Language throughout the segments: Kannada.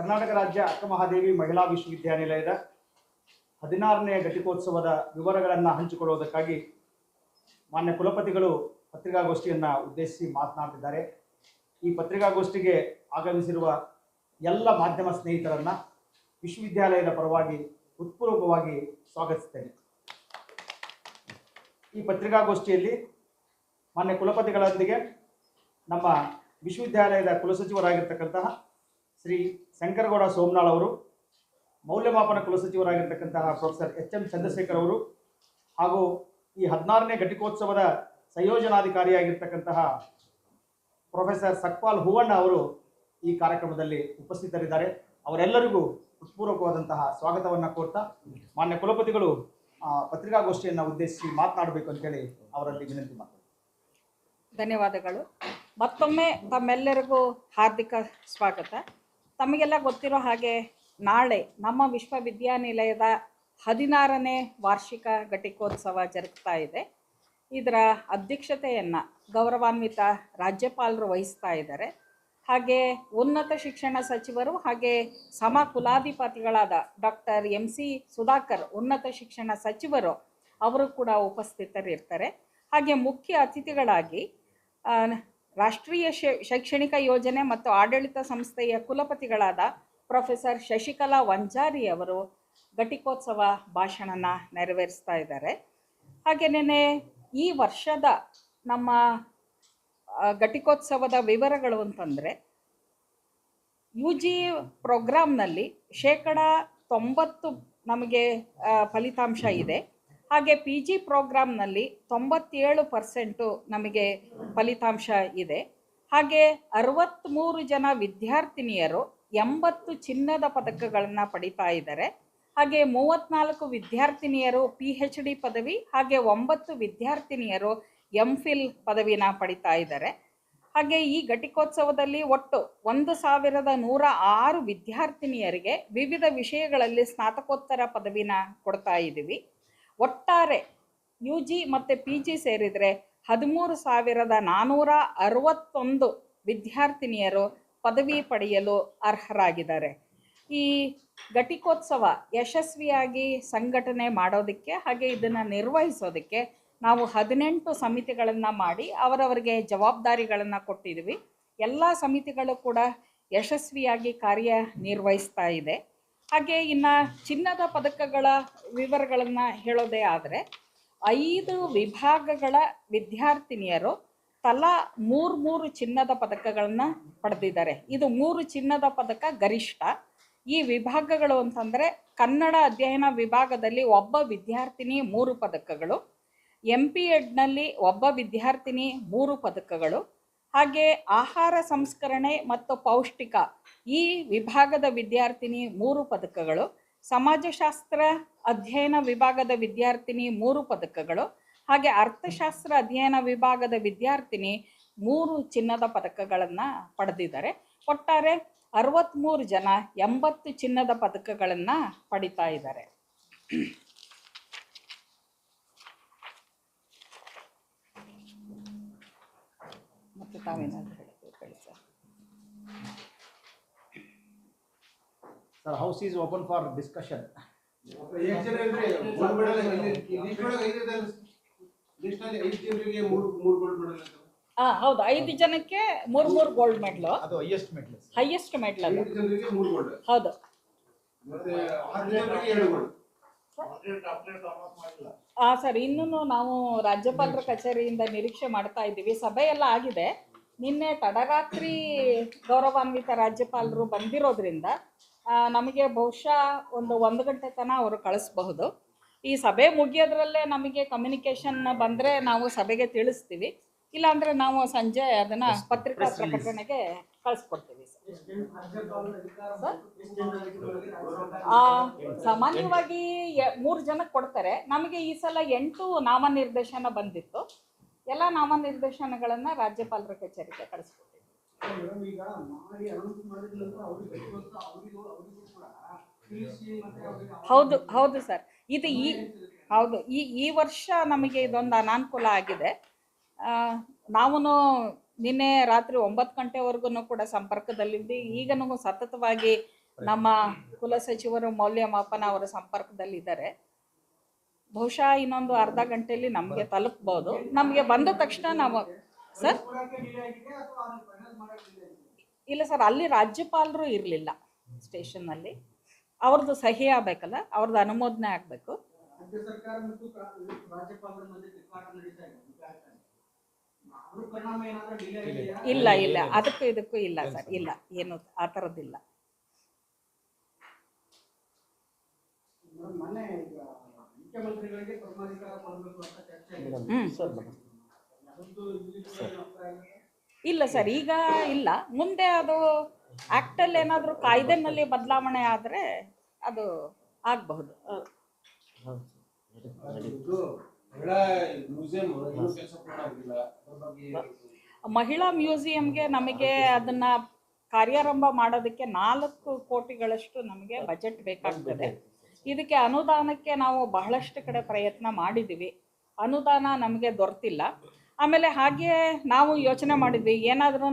ಕರ್ನಾಟಕ ರಾಜ್ಯ ಅಕ್ಕಮಹಾದೇವಿ ಮಹಿಳಾ ವಿಶ್ವವಿದ್ಯಾನಿಲಯದ ಹದಿನಾರನೇ ಘಟಿಕೋತ್ಸವದ ವಿವರಗಳನ್ನು ಹಂಚಿಕೊಳ್ಳುವುದಕ್ಕಾಗಿ ಮಾನ್ಯ ಕುಲಪತಿಗಳು ಪತ್ರಿಕಾಗೋಷ್ಠಿಯನ್ನು ಉದ್ದೇಶಿಸಿ ಮಾತನಾಡುತ್ತಿದ್ದಾರೆ. ಈ ಪತ್ರಿಕಾಗೋಷ್ಠಿಗೆ ಆಗಮಿಸಿರುವ ಎಲ್ಲ ಮಾಧ್ಯಮ ಸ್ನೇಹಿತರನ್ನ ವಿಶ್ವವಿದ್ಯಾಲಯದ ಪರವಾಗಿ ಹೃತ್ಪೂರ್ವಕವಾಗಿ ಸ್ವಾಗತಿಸ್ತೇನೆ ಈ ಪತ್ರಿಕಾಗೋಷ್ಠಿಯಲ್ಲಿ ಮಾನ್ಯ ಕುಲಪತಿಗಳೊಂದಿಗೆ ನಮ್ಮ ವಿಶ್ವವಿದ್ಯಾಲಯದ ಕುಲಸಚಿವರಾಗಿರ್ತಕ್ಕಂತಹ ಶ್ರೀ ಶಂಕರಗೌಡ ಸೋಮನಾಳ್ ಅವರು, ಮೌಲ್ಯಮಾಪನ ಕುಲಸಚಿವರಾಗಿರ್ತಕ್ಕಂತಹ ಪ್ರೊಫೆಸರ್ ಎಚ್ ಎಂ ಚಂದ್ರಶೇಖರ್ ಅವರು ಹಾಗೂ ಈ ಹದಿನಾರನೇ ಘಟಿಕೋತ್ಸವದ ಸಂಯೋಜನಾಧಿಕಾರಿಯಾಗಿರ್ತಕ್ಕಂತಹ ಪ್ರೊಫೆಸರ್ ಸಕ್ಪಾಲ್ ಹೂವಣ್ಣ ಅವರು ಈ ಕಾರ್ಯಕ್ರಮದಲ್ಲಿ ಉಪಸ್ಥಿತರಿದ್ದಾರೆ. ಅವರೆಲ್ಲರಿಗೂ ಹೃತ್ಪೂರ್ವಕವಾದಂತಹ ಸ್ವಾಗತವನ್ನು ಕೋರ್ತಾ ಮಾನ್ಯ ಕುಲಪತಿಗಳು ಪತ್ರಿಕಾಗೋಷ್ಠಿಯನ್ನು ಉದ್ದೇಶಿಸಿ ಮಾತನಾಡಬೇಕು ಅಂತೇಳಿ ಅವರಲ್ಲಿ ವಿನಂತಿ ಮಾಡ್ತಾರೆ ಧನ್ಯವಾದಗಳು. ಮತ್ತೊಮ್ಮೆ ತಮ್ಮೆಲ್ಲರಿಗೂ ಹಾರ್ದಿಕ ಸ್ವಾಗತ. ತಮಗೆಲ್ಲ ಗೊತ್ತಿರೋ ಹಾಗೆ ನಾಳೆ ನಮ್ಮ ವಿಶ್ವವಿದ್ಯಾನಿಲಯದ ಹದಿನಾರನೇ ವಾರ್ಷಿಕ ಘಟಿಕೋತ್ಸವ ಜರುಗ್ತಾ ಇದೆ. ಇದರ ಅಧ್ಯಕ್ಷತೆಯನ್ನು ಗೌರವಾನ್ವಿತ ರಾಜ್ಯಪಾಲರು ವಹಿಸ್ತಾ ಇದ್ದಾರೆ. ಹಾಗೆ ಉನ್ನತ ಶಿಕ್ಷಣ ಸಚಿವರು ಹಾಗೆ ಸಮ ಕುಲಾಧಿಪತಿಗಳಾದ ಡಾಕ್ಟರ್ ಎಂ ಸಿ ಸುಧಾಕರ್, ಉನ್ನತ ಶಿಕ್ಷಣ ಸಚಿವರು ಅವರು ಕೂಡ ಉಪಸ್ಥಿತರಿರ್ತಾರೆ. ಹಾಗೆ ಮುಖ್ಯ ಅತಿಥಿಗಳಾಗಿ ರಾಷ್ಟ್ರೀಯ ಶೈಕ್ಷಣಿಕ ಯೋಜನೆ ಮತ್ತು ಆಡಳಿತ ಸಂಸ್ಥೆಯ ಕುಲಪತಿಗಳಾದ ಪ್ರೊಫೆಸರ್ ಶಶಿಕಲಾ ವಂಜಾರಿ ಅವರು ಘಟಿಕೋತ್ಸವ ಭಾಷಣನ ನೆರವೇರಿಸ್ತಾ ಇದ್ದಾರೆ. ಹಾಗೆಯೇ ಈ ವರ್ಷದ ನಮ್ಮ ಘಟಿಕೋತ್ಸವದ ವಿವರಗಳು ಅಂತಂದರೆ ಯು ಜಿ ಪ್ರೋಗ್ರಾಮ್ನಲ್ಲಿ ಶೇಕಡ ತೊಂಬತ್ತು ನಮಗೆ ಫಲಿತಾಂಶ ಇದೆ. ಹಾಗೆ ಪಿ ಜಿ ಪ್ರೋಗ್ರಾಮ್ನಲ್ಲಿ ತೊಂಬತ್ತೇಳು ಪರ್ಸೆಂಟು ನಮಗೆ ಫಲಿತಾಂಶ ಇದೆ. ಹಾಗೆ ಅರವತ್ತ್ಮೂರು ಜನ ವಿದ್ಯಾರ್ಥಿನಿಯರು ಎಂಬತ್ತು ಚಿನ್ನದ ಪದಕಗಳನ್ನು ಪಡಿತಾ ಇದ್ದಾರೆ. ಹಾಗೆ ಮೂವತ್ತ್ನಾಲ್ಕು ವಿದ್ಯಾರ್ಥಿನಿಯರು ಪಿ ಹೆಚ್ ಡಿ ಪದವಿ, ಹಾಗೆ ಒಂಬತ್ತು ವಿದ್ಯಾರ್ಥಿನಿಯರು ಎಂ ಫಿಲ್ ಪದವಿನ ಪಡಿತಾ ಇದ್ದಾರೆ. ಹಾಗೆ ಈ ಘಟಿಕೋತ್ಸವದಲ್ಲಿ ಒಟ್ಟು ಒಂದು ಸಾವಿರದ ನೂರ ಆರು ವಿದ್ಯಾರ್ಥಿನಿಯರಿಗೆ ವಿವಿಧ ವಿಷಯಗಳಲ್ಲಿ ಸ್ನಾತಕೋತ್ತರ ಪದವಿನ ಕೊಡ್ತಾ ಇದ್ದೀವಿ. ಒಟ್ಟಾರೆ ಯು ಜಿ ಮತ್ತು ಪಿ ಜಿ ಸೇರಿದರೆ ಹದಿಮೂರು ಸಾವಿರದ ನಾನ್ನೂರ ಅರವತ್ತೊಂದು ವಿದ್ಯಾರ್ಥಿನಿಯರು ಪದವಿ ಪಡೆಯಲು ಅರ್ಹರಾಗಿದ್ದಾರೆ. ಈ ಘಟಿಕೋತ್ಸವ ಯಶಸ್ವಿಯಾಗಿ ಸಂಘಟನೆ ಮಾಡೋದಕ್ಕೆ ಹಾಗೆ ಇದನ್ನು ನಿರ್ವಹಿಸೋದಕ್ಕೆ ನಾವು ಹದಿನೆಂಟು ಸಮಿತಿಗಳನ್ನು ಮಾಡಿ ಅವರವರಿಗೆ ಜವಾಬ್ದಾರಿಗಳನ್ನು ಕೊಟ್ಟಿದ್ವಿ. ಎಲ್ಲ ಸಮಿತಿಗಳು ಕೂಡ ಯಶಸ್ವಿಯಾಗಿ ಕಾರ್ಯ ನಿರ್ವಹಿಸ್ತಾ ಇದೆ. ಹಾಗೆ ಇನ್ನು ಚಿನ್ನದ ಪದಕಗಳ ವಿವರಗಳನ್ನು ಹೇಳೋದೇ ಆದರೆ ಐದು ವಿಭಾಗಗಳ ವಿದ್ಯಾರ್ಥಿನಿಯರು ತಲಾ ಮೂರು ಮೂರು ಚಿನ್ನದ ಪದಕಗಳನ್ನು ಪಡೆದಿದ್ದಾರೆ. ಇದು ಮೂರು ಚಿನ್ನದ ಪದಕ ಗರಿಷ್ಠ. ಈ ವಿಭಾಗಗಳು ಅಂತಂದರೆ ಕನ್ನಡ ಅಧ್ಯಯನ ವಿಭಾಗದಲ್ಲಿ ಒಬ್ಬ ವಿದ್ಯಾರ್ಥಿನಿ ಮೂರು ಪದಕಗಳು ಎಂ ಪಿ ಎಡ್ನಲ್ಲಿ ಒಬ್ಬ ವಿದ್ಯಾರ್ಥಿನಿ ಮೂರು ಪದಕಗಳು, ಹಾಗೆ ಆಹಾರ ಸಂಸ್ಕರಣೆ ಮತ್ತು ಪೌಷ್ಟಿಕ ಈ ವಿಭಾಗದ ವಿದ್ಯಾರ್ಥಿನಿ ಮೂರು ಪದಕಗಳು, ಸಮಾಜಶಾಸ್ತ್ರ ಅಧ್ಯಯನ ವಿಭಾಗದ ವಿದ್ಯಾರ್ಥಿನಿ ಮೂರು ಪದಕಗಳು, ಹಾಗೆ ಅರ್ಥಶಾಸ್ತ್ರ ಅಧ್ಯಯನ ವಿಭಾಗದ ವಿದ್ಯಾರ್ಥಿನಿ ಮೂರು ಚಿನ್ನದ ಪದಕಗಳನ್ನು ಪಡೆದಿದ್ದಾರೆ. ಒಟ್ಟಾರೆ ಅರವತ್ತ್ಮೂರು ಜನ ಎಂಬತ್ತು ಚಿನ್ನದ ಪದಕಗಳನ್ನು ಪಡಿತಾ ಇದ್ದಾರೆ. ಮತ್ತು ತಾವೇನಾದರೂ ಹೇಳಿ sir house is open for discussion ಎಷ್ಟು ಜನ ಇದ್ರೆ ಗೋಲ್ಡ್ ಮೆಡಲ್ ಲಿಸ್ಟ್ ಒಳಗೆ ಐದಿದೆ ಲಿಸ್ಟ್ ಅಲ್ಲಿ ಐದು ಜನರಿಗೆ ಮೂರು ಮೂರು ಗೋಲ್ಡ್ ಮೆಡಲ್ ಅಂತ. ಹಾಂ ಹೌದು ಐದು ಜನಕ್ಕೆ ಮೂರ್ ಮೂರ್ ಗೋಲ್ಡ್ ಮೆಡ್ಲು ಅದು ಹೈಯೆಸ್ಟ್ ಮೆಡಲ್ ಹೈಯೆಸ್ಟ್ ಮೆಡ್ಲ್ ಅದು. ಐದು ಜನರಿಗೆ ಮೂರು ಗೋಲ್ಡ್ ಹೌದು. ಮತ್ತೆ ಆರು ಜನರಿಗೆ ಎರಡು ಗೋಲ್ಡ್ ಆ ಸರ್ ಇನ್ನೂ ನಾವು ರಾಜ್ಯಪಾಲರ ಕಚೇರಿಯಿಂದ ನಿರೀಕ್ಷೆ ಮಾಡ್ತಾ ಇದ್ದೀವಿ. ಸಭೆ ಎಲ್ಲ ಆಗಿದೆ. ನಿನ್ನೆ ತಡರಾತ್ರಿ ಗೌರವಾನ್ವಿತ ರಾಜ್ಯಪಾಲರು ಬಂದಿರೋದ್ರಿಂದ ನಮಗೆ ಬಹುಶಃ ಒಂದು ಒಂದು ಗಂಟೆ ತನಕ ಅವರು ಕಳಿಸ್ಬಹುದು. ಈ ಸಭೆ ಮುಗಿಯೋದ್ರಲ್ಲೇ ನಮಗೆ ಕಮ್ಯುನಿಕೇಷನ್ ಬಂದರೆ ನಾವು ಸಭೆಗೆ ತಿಳಿಸ್ತೀವಿ. ಇಲ್ಲಾಂದರೆ ನಾವು ಸಂಜೆ ಅದನ್ನು ಪತ್ರಿಕಾ ಪ್ರಕಟಣೆಗೆ ಕಳಿಸ್ಕೊಡ್ತೀವಿ ಸರ್. ಆ, ಸಾಮಾನ್ಯವಾಗಿ ಎ- ಮೂರು ಜನ ಕೊಡ್ತಾರೆ. ನಮಗೆ ಈ ಸಲ ಎಂಟು ನಾಮನಿರ್ದೇಶನ ಬಂದಿತ್ತು. ಎಲ್ಲ ನಾಮನಿರ್ದೇಶನಗಳನ್ನು ರಾಜ್ಯಪಾಲರ ಕಚೇರಿಗೆ ಈಗ ಮಾಡಿ ಅನೌನ್ಸ್ ಅವ್ರಿಗೆ ಅವರಿಗೂ ಅವರಿಗೂ ಕೂಡ. ಹೌದು ಹೌದು ಸರ್. ಇದು ಈ ಹೌದು ಈ ಈ ವರ್ಷ ನಮಗೆ ಇದೊಂದು ಅನಾನುಕೂಲ ಆಗಿದೆ. ನಾವು ನಿನ್ನೆ ರಾತ್ರಿ ಒಂಬತ್ತು ಗಂಟೆವರೆಗೂ ಕೂಡ ಸಂಪರ್ಕದಲ್ಲಿದ್ವಿ. ಈಗನೂ ಸತತವಾಗಿ ನಮ್ಮ ಕುಲಸಚಿವರು ಮೌಲ್ಯಮಾಪನ ಅವರ ಸಂಪರ್ಕದಲ್ಲಿದ್ದಾರೆ. ಬಹುಶಃ ಇನ್ನೊಂದು ಅರ್ಧ ಗಂಟೆಯಲ್ಲಿ ನಮಗೆ ತಲುಪಬಹುದು ನಮಗೆ ಬಂದ ತಕ್ಷಣ ನಾವು ಸರ್? ಇಲ್ಲ ಸರ್ ಅಲ್ಲಿ ರಾಜ್ಯಪಾಲರು ಇರಲಿಲ್ಲ ಸ್ಟೇಷನ್ನಲ್ಲಿ. ಅವ್ರದ್ದು ಸಹಿ ಆಗಬೇಕಲ್ಲ ಅವ್ರದ್ದು ಅನುಮೋದನೆ ಆಗಬೇಕು. ರಾಜ್ಯ ಸರ್ಕಾರ ಮತ್ತು ರಾಜ್ಯಪಾಲರ ಮಧ್ಯೆ ತಿಕ್ಕಾಟ ನಡೀತಾ ಇದೆ. ಅದ್ರ ಪರಿಣಾಮ ಏನಾದ್ರೂ ಡಿಲೇ ಇದೆಯಾ ಇಲ್ಲ ಇಲ್ಲ. ಅದಕ್ಕೂ ಇದಕ್ಕೂ ಇಲ್ಲ ಸರ್ ಇಲ್ಲ. ಏನು ಆ ಥರದ್ದಿಲ್ಲ. ಮೇಡಮ್, ಇಲ್ಲಿ ಸರ್ ಈಗ ಇಲ್ಲ. ಮುಂದೆ ಅದು ಆಕ್ಟಲ್ಲಿ ಏನಾದರೂ ಕಾಯ್ದೆನಲ್ಲಿ ಬದಲಾವಣೆ ಆದರೆ ಅದು ಆಗಬಹುದು? ಮಹಿಳಾ ಮ್ಯೂಸಿಯಂಗೆ ನಮಗೆ ಅದನ್ನ ಕಾರ್ಯಾರಂಭ ಮಾಡೋದಕ್ಕೆ ನಾಲ್ಕು ಕೋಟಿಗಳಷ್ಟು ನಮಗೆ ಬಜೆಟ್ ಬೇಕಾಗ್ತದೆ. ಇದಕ್ಕೆ ಅನುದಾನಕ್ಕೆ ನಾವು ಬಹಳಷ್ಟು ಕಡೆ ಪ್ರಯತ್ನ ಮಾಡಿದ್ದೀವಿ ಅನುದಾನ ನಮಗೆ ದೊರೆತಿಲ್ಲ. ಆಮೇಲೆ ಹಾಗೆ ನಾವು ಯೋಚನೆ ಮಾಡಿದ್ವಿ ಏನಾದ್ರೂ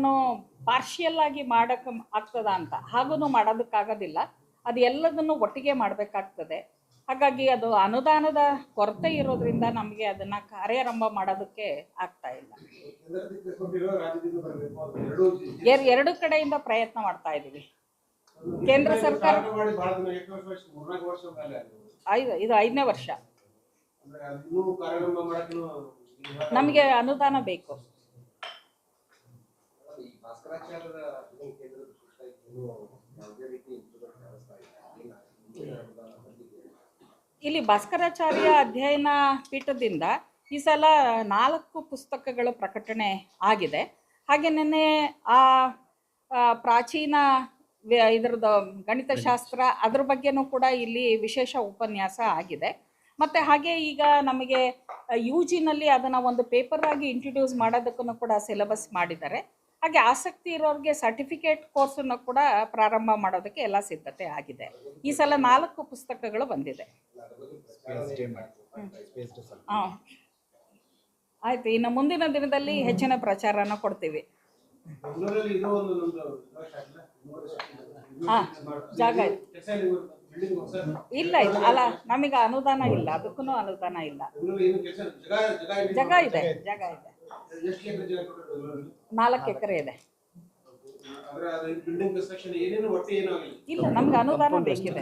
ಪಾರ್ಷಿಯಲ್ ಆಗಿ ಮಾಡೋಕ್ಕೆ ಆಗ್ತದ ಅಂತ. ಹಾಗೂ ಮಾಡೋದಕ್ಕಾಗೋದಿಲ್ಲ. ಅದು ಎಲ್ಲದನ್ನು ಒಟ್ಟಿಗೆ ಮಾಡಬೇಕಾಗ್ತದೆ. ಹಾಗಾಗಿ ಅದು ಅನುದಾನದ ಕೊರತೆ ಇರೋದ್ರಿಂದ ನಮಗೆ ಅದನ್ನು ಕಾರ್ಯಾರಂಭ ಮಾಡೋದಕ್ಕೆ ಆಗ್ತಾ ಇಲ್ಲ. ಎರಡೂ ಕಡೆಯಿಂದ ಪ್ರಯತ್ನ ಮಾಡ್ತಾ ಇದ್ದೀವಿ. ಕೇಂದ್ರ ಸರ್ಕಾರ. ಐದು, ಇದು ಐದನೇ ವರ್ಷ. ನಮಗೆ ಅನುದಾನ ಬೇಕು. ಇಲ್ಲ ಭಾಸ್ಕರಾಚಾರ್ಯ ಅಧ್ಯಯನ ಪೀಠದಿಂದ ಈ ಸಲ ನಾಲ್ಕು ಪುಸ್ತಕಗಳು ಪ್ರಕಟಣೆ ಆಗಿದೆ. ಹಾಗೆ ನಿನ್ನೆ ಆ ಪ್ರಾಚೀನ ಇದ್ರದ್ದು ಗಣಿತಶಾಸ್ತ್ರ ಅದ್ರ ಬಗ್ಗೆನೂ ಕೂಡ ಇಲ್ಲಿ ವಿಶೇಷ ಉಪನ್ಯಾಸ ಆಗಿದೆ. ಮತ್ತು ಹಾಗೆ ಈಗ ನಮಗೆ ಯು ಜಿನಲ್ಲಿ ಅದನ್ನು ಒಂದು ಪೇಪರ್ ಆಗಿ ಇಂಟ್ರೊಡ್ಯೂಸ್ ಮಾಡೋದಕ್ಕೂ ಕೂಡ ಸಿಲೆಬಸ್ ಮಾಡಿದ್ದಾರೆ. ಹಾಗೆ ಆಸಕ್ತಿ ಇರೋರಿಗೆ ಸರ್ಟಿಫಿಕೇಟ್ ಕೋರ್ಸನ್ನು ಕೂಡ ಪ್ರಾರಂಭ ಮಾಡೋದಕ್ಕೆ ಎಲ್ಲ ಸಿದ್ಧತೆ ಆಗಿದೆ. ಈ ಸಲ ನಾಲ್ಕು ಪುಸ್ತಕಗಳು ಬಂದಿದೆ. ಹಾಂ ಆಯ್ತು ಇನ್ನು ಮುಂದಿನ ದಿನದಲ್ಲಿ ಹೆಚ್ಚಿನ ಪ್ರಚಾರನ ಕೊಡ್ತೀವಿ. ಹಾಂ ಜಾಗ ಇದೆ. ಇಲ್ಲ ಇಲ್ಲ. ಅಲ್ಲ, ನಮಗೆ ಅನುದಾನ ಇಲ್ಲ. ಅದಕ್ಕೂ ಅನುದಾನ ಇಲ್ಲ. ಜಗ ಇದೆ. ಜಾಗ ಇದೆ. ನಾಲ್ಕು ಎಕರೆ ಇದೆ. ಇಲ್ಲ, ನಮ್ಗೆ ಅನುದಾನ ಬೇಕಿದೆ.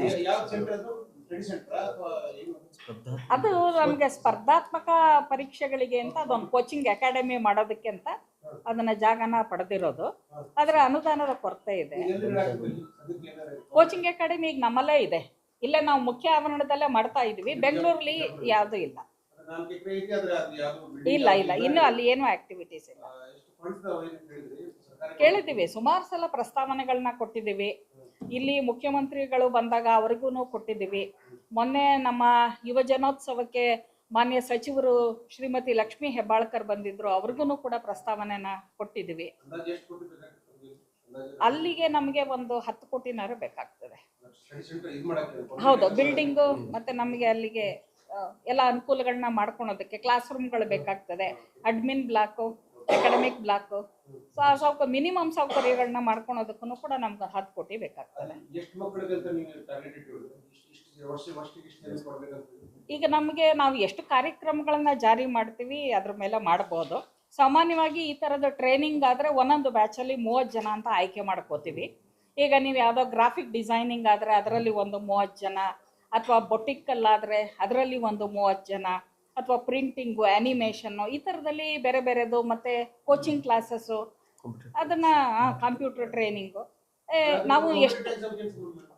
ಅದು ನಮಗೆ ಸ್ಪರ್ಧಾತ್ಮಕ ಪರೀಕ್ಷೆಗಳಿಗೆ ಅಂತ, ಅದೊಂದು ಕೋಚಿಂಗ್ ಅಕಾಡೆಮಿ ಮಾಡೋದಕ್ಕೆ ಅಂತ ಅದನ್ನ ಜಾಗನ ಪಡೆದಿರೋದು. ಅದರ ಅನುದಾನದ ಕೊರತೆ ಇದೆ. ಕೋಚಿಂಗ್ ಅಕಾಡೆಮಿ ಈಗ ನಮ್ಮಲ್ಲೇ ಇದೆ. ಇಲ್ಲೇ ನಾವು ಮುಖ್ಯ ಆವರಣದಲ್ಲೇ ಮಾಡ್ತಾ ಇದ್ವಿ. ಬೆಂಗಳೂರಲ್ಲಿ ಯಾವುದೂ ಇಲ್ಲ. ಇಲ್ಲ ಇಲ್ಲ. ಇನ್ನು ಅಲ್ಲಿ ಏನೂ ಆಕ್ಟಿವಿಟೀಸ್ ಇಲ್ಲ. ಕೇಳಿದ್ದೀವಿ. ಸುಮಾರು ಸಲ ಪ್ರಸ್ತಾವನೆಗಳನ್ನ ಕೊಟ್ಟಿದ್ದೀವಿ. ಇಲ್ಲಿ ಮುಖ್ಯಮಂತ್ರಿಗಳು ಬಂದಾಗ ಅವ್ರಿಗೂ ಕೊಟ್ಟಿದ್ದೀವಿ. ಮೊನ್ನೆ ನಮ್ಮ ಯುವ ಜನೋತ್ಸವಕ್ಕೆ ಮಾನ್ಯ ಸಚಿವರು ಶ್ರೀಮತಿ ಲಕ್ಷ್ಮೀ ಹೆಬ್ಬಾಳ್ಕರ್ ಬಂದಿದ್ರು ಅವ್ರಿಗೂ ಕೂಡ ಪ್ರಸ್ತಾವನೆನ ಕೊಟ್ಟಿದ್ದೀವಿ ಅಂದಾಜು ಎಷ್ಟು ಕೋಟಿ ಬೇಕಾಗ್ತದೆ? ಅಂದಾಜು ಅಲ್ಲಿಗೆ ನಮಗೆ ಒಂದು ಹತ್ತು ಕೋಟಿನಾರು ಬೇಕಾಗ್ತದೆ. ಹೌದು ಬಿಲ್ಡಿಂಗು ಮತ್ತೆ ನಮಗೆ ಅಲ್ಲಿಗೆ ಎಲ್ಲ ಅನುಕೂಲಗಳನ್ನ ಮಾಡ್ಕೊಳೋದಕ್ಕೆ ಕ್ಲಾಸ್ ರೂಮ್ಗಳು ಬೇಕಾಗ್ತದೆ. Admin block academic block so ಆ ಸೌಕ ಮಿನಿಮಮ್ ಸೌಕರ್ಯಗಳನ್ನ ಮಾಡ್ಕೊಳೋದಕ್ಕೂ ಕೂಡ ನಮ್ಗೆ ಹತ್ತು ಕೋಟಿ ಬೇಕಾಗ್ತದೆ. ಈಗ ನಮಗೆ ನಾವು ಎಷ್ಟು ಕಾರ್ಯಕ್ರಮಗಳನ್ನ ಜಾರಿ ಮಾಡ್ತೀವಿ ಅದ್ರ ಮೇಲೆ ಮಾಡಬಹುದು ಸಾಮಾನ್ಯವಾಗಿ ಈ ಥರದ ಟ್ರೈನಿಂಗ್ ಆದ್ರೆ ಒಂದೊಂದು ಬ್ಯಾಚಲ್ಲಿ ಮೂವತ್ತು ಜನ ಅಂತ ಆಯ್ಕೆ ಮಾಡ್ಕೋತೀವಿ. ಈಗ ನೀವು ಯಾವುದೋ ಗ್ರಾಫಿಕ್ ಡಿಸೈನಿಂಗ್ ಆದರೆ ಅದರಲ್ಲಿ ಒಂದು ಮೂವತ್ತು ಜನ ಅಥವಾ ಬೊಟಿಕ್ಕಲ್ಲಾದರೆ ಅದರಲ್ಲಿ ಒಂದು ಮೂವತ್ತು ಜನ ಅಥವಾ ಪ್ರಿಂಟಿಂಗು ಆ್ಯನಿಮೇಷನ್ನು ಈ ಥರದಲ್ಲಿ ಬೇರೆ ಬೇರೆದು ಮತ್ತು ಕೋಚಿಂಗ್ ಕ್ಲಾಸಸ್ಸು ಅದನ್ನು ಕಂಪ್ಯೂಟರ್ ಟ್ರೈನಿಂಗು ನಾವು ಎಷ್ಟು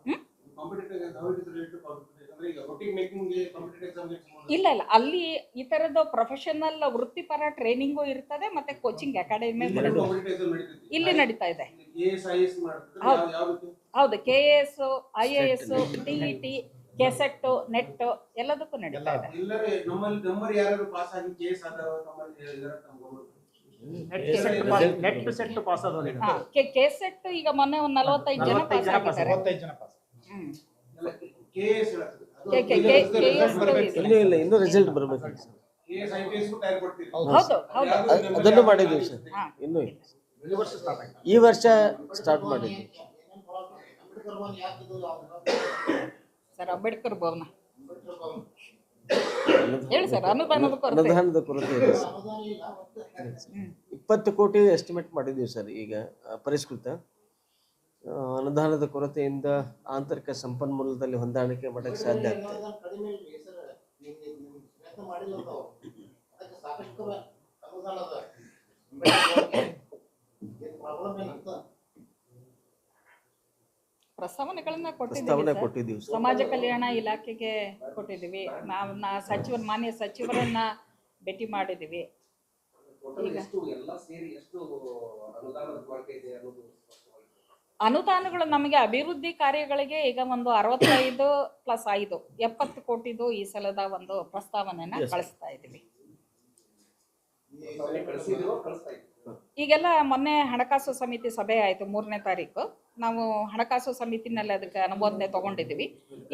ಹ್ಮ್? Competitive how it is related ಅಂದ್ರೆ ಈಗ ರೊಟ್ಟಿಂಗ್ ಮೇಕಿಂಗ್ಗೆ ಕಾಂಪಿಟೇಟಿವ್ ಎಕ್ಸಾಮ್ ಇಲ್ಲ ಇಲ್ಲ. ಅಲ್ಲಿ ಈ ತರದ ಪ್ರೊಫೆಷನಲ್ ವೃತ್ತಿಪರ ಟ್ರೈನಿಂಗು ಇರ್ತದೆ ಮತ್ತೆ ಕೋಚಿಂಗ್ ಅಕಾಡೆಮಿ ಇಲ್ಲಿ ನಡೀತಾ ಇದೆ. ಎ ಎಸ್ ಐ ಎಸ್ ಮಾಡ್ತಾರೆ ಹೌದು. K A S I A S T E T KSET NET. ಎಲ್ಲದಕ್ಕೂ ನಡೀತಾ ಇದೆ. ಕೆಸೆಟ್ ಈಗ ಮೊನ್ನೆ ಒಂದ್ ನಲವತ್ತೈದು ಜನ ಪಾಸ್ ಜನ ಪಾಸ್ ಆಗಿದ್ದಾರೆ. ಇನ್ನೂ ಇಲ್ಲ ಇನ್ನೂ ರಿಸಲ್ಟ್ ಬರ್ಬೇಕು ಅದನ್ನು ಮಾಡಿದ್ದೀವಿ ಸರ್ ಇನ್ನೂ ಇಲ್ಲ ಈ ವರ್ಷ ಸ್ಟಾರ್ಟ್ ಮಾಡಿದ್ವಿ ಸರ್ ಅಂಬೇಡ್ಕರ್ ಭವನ ಹೇಳಿ ಸರ್ ಅನುದಾನದ ಕೊರತೆ ಅನುದಾನದ ಕೊರತೆ ಇದೆ ಸರ್. ಇಪ್ಪತ್ತು ಕೋಟಿ ಎಸ್ಟಿಮೇಟ್ ಮಾಡಿದ್ದೀವಿ ಸರ್ ಈಗ ಪರಿಷ್ಕೃತ. ಅನುದಾನದ ಕೊರತೆಯಿಂದ ಆಂತರಿಕ ಸಂಪನ್ಮೂಲದಲ್ಲಿ ಹೊಂದಾಣಿಕೆ ಮಾಡಕ್ಕೆ ಸಾಧ್ಯ ಆಗ್ತದೆ ಪ್ರಸ್ತಾವನೆಗಳನ್ನ ಪ್ರಸ್ತಾವನೆ ಕೊಟ್ಟಿದ್ದೀವಿ ಸಮಾಜ ಕಲ್ಯಾಣ ಇಲಾಖೆಗೆ ಕೊಟ್ಟಿದ್ದೀವಿ. ನಾವು ನಾ ಸಚಿವರ ಮಾನ್ಯ ಸಚಿವರನ್ನ ಭೇಟಿ ಮಾಡಿದ್ದೀವಿ. ಅನುದಾನಗಳು ನಮಗೆ ಅಭಿವೃದ್ಧಿ ಕಾರ್ಯಗಳಿಗೆ ಈಗ ಒಂದು ಅರವತ್ತೈದು ಪ್ಲಸ್ ಐದು ಎಪ್ಪತ್ತು ಕೋಟಿದು ಈ ಸಲದ ಒಂದು ಪ್ರಸ್ತಾವನೆಯನ್ನ ಕಳಿಸ್ತಾ ಇದ್ರು. ಈಗೆಲ್ಲ ಮೊನ್ನೆ ಹಣಕಾಸು ಸಮಿತಿ ಸಭೆ ಆಯ್ತು ಮೂರನೇ ತಾರೀಕು. ನಾವು ಹಣಕಾಸು ಸಮಿತಿನಲ್ಲಿ ಅದಕ್ಕೆ ಅನುಮೋದನೆ ತಗೊಂಡಿದೀವಿ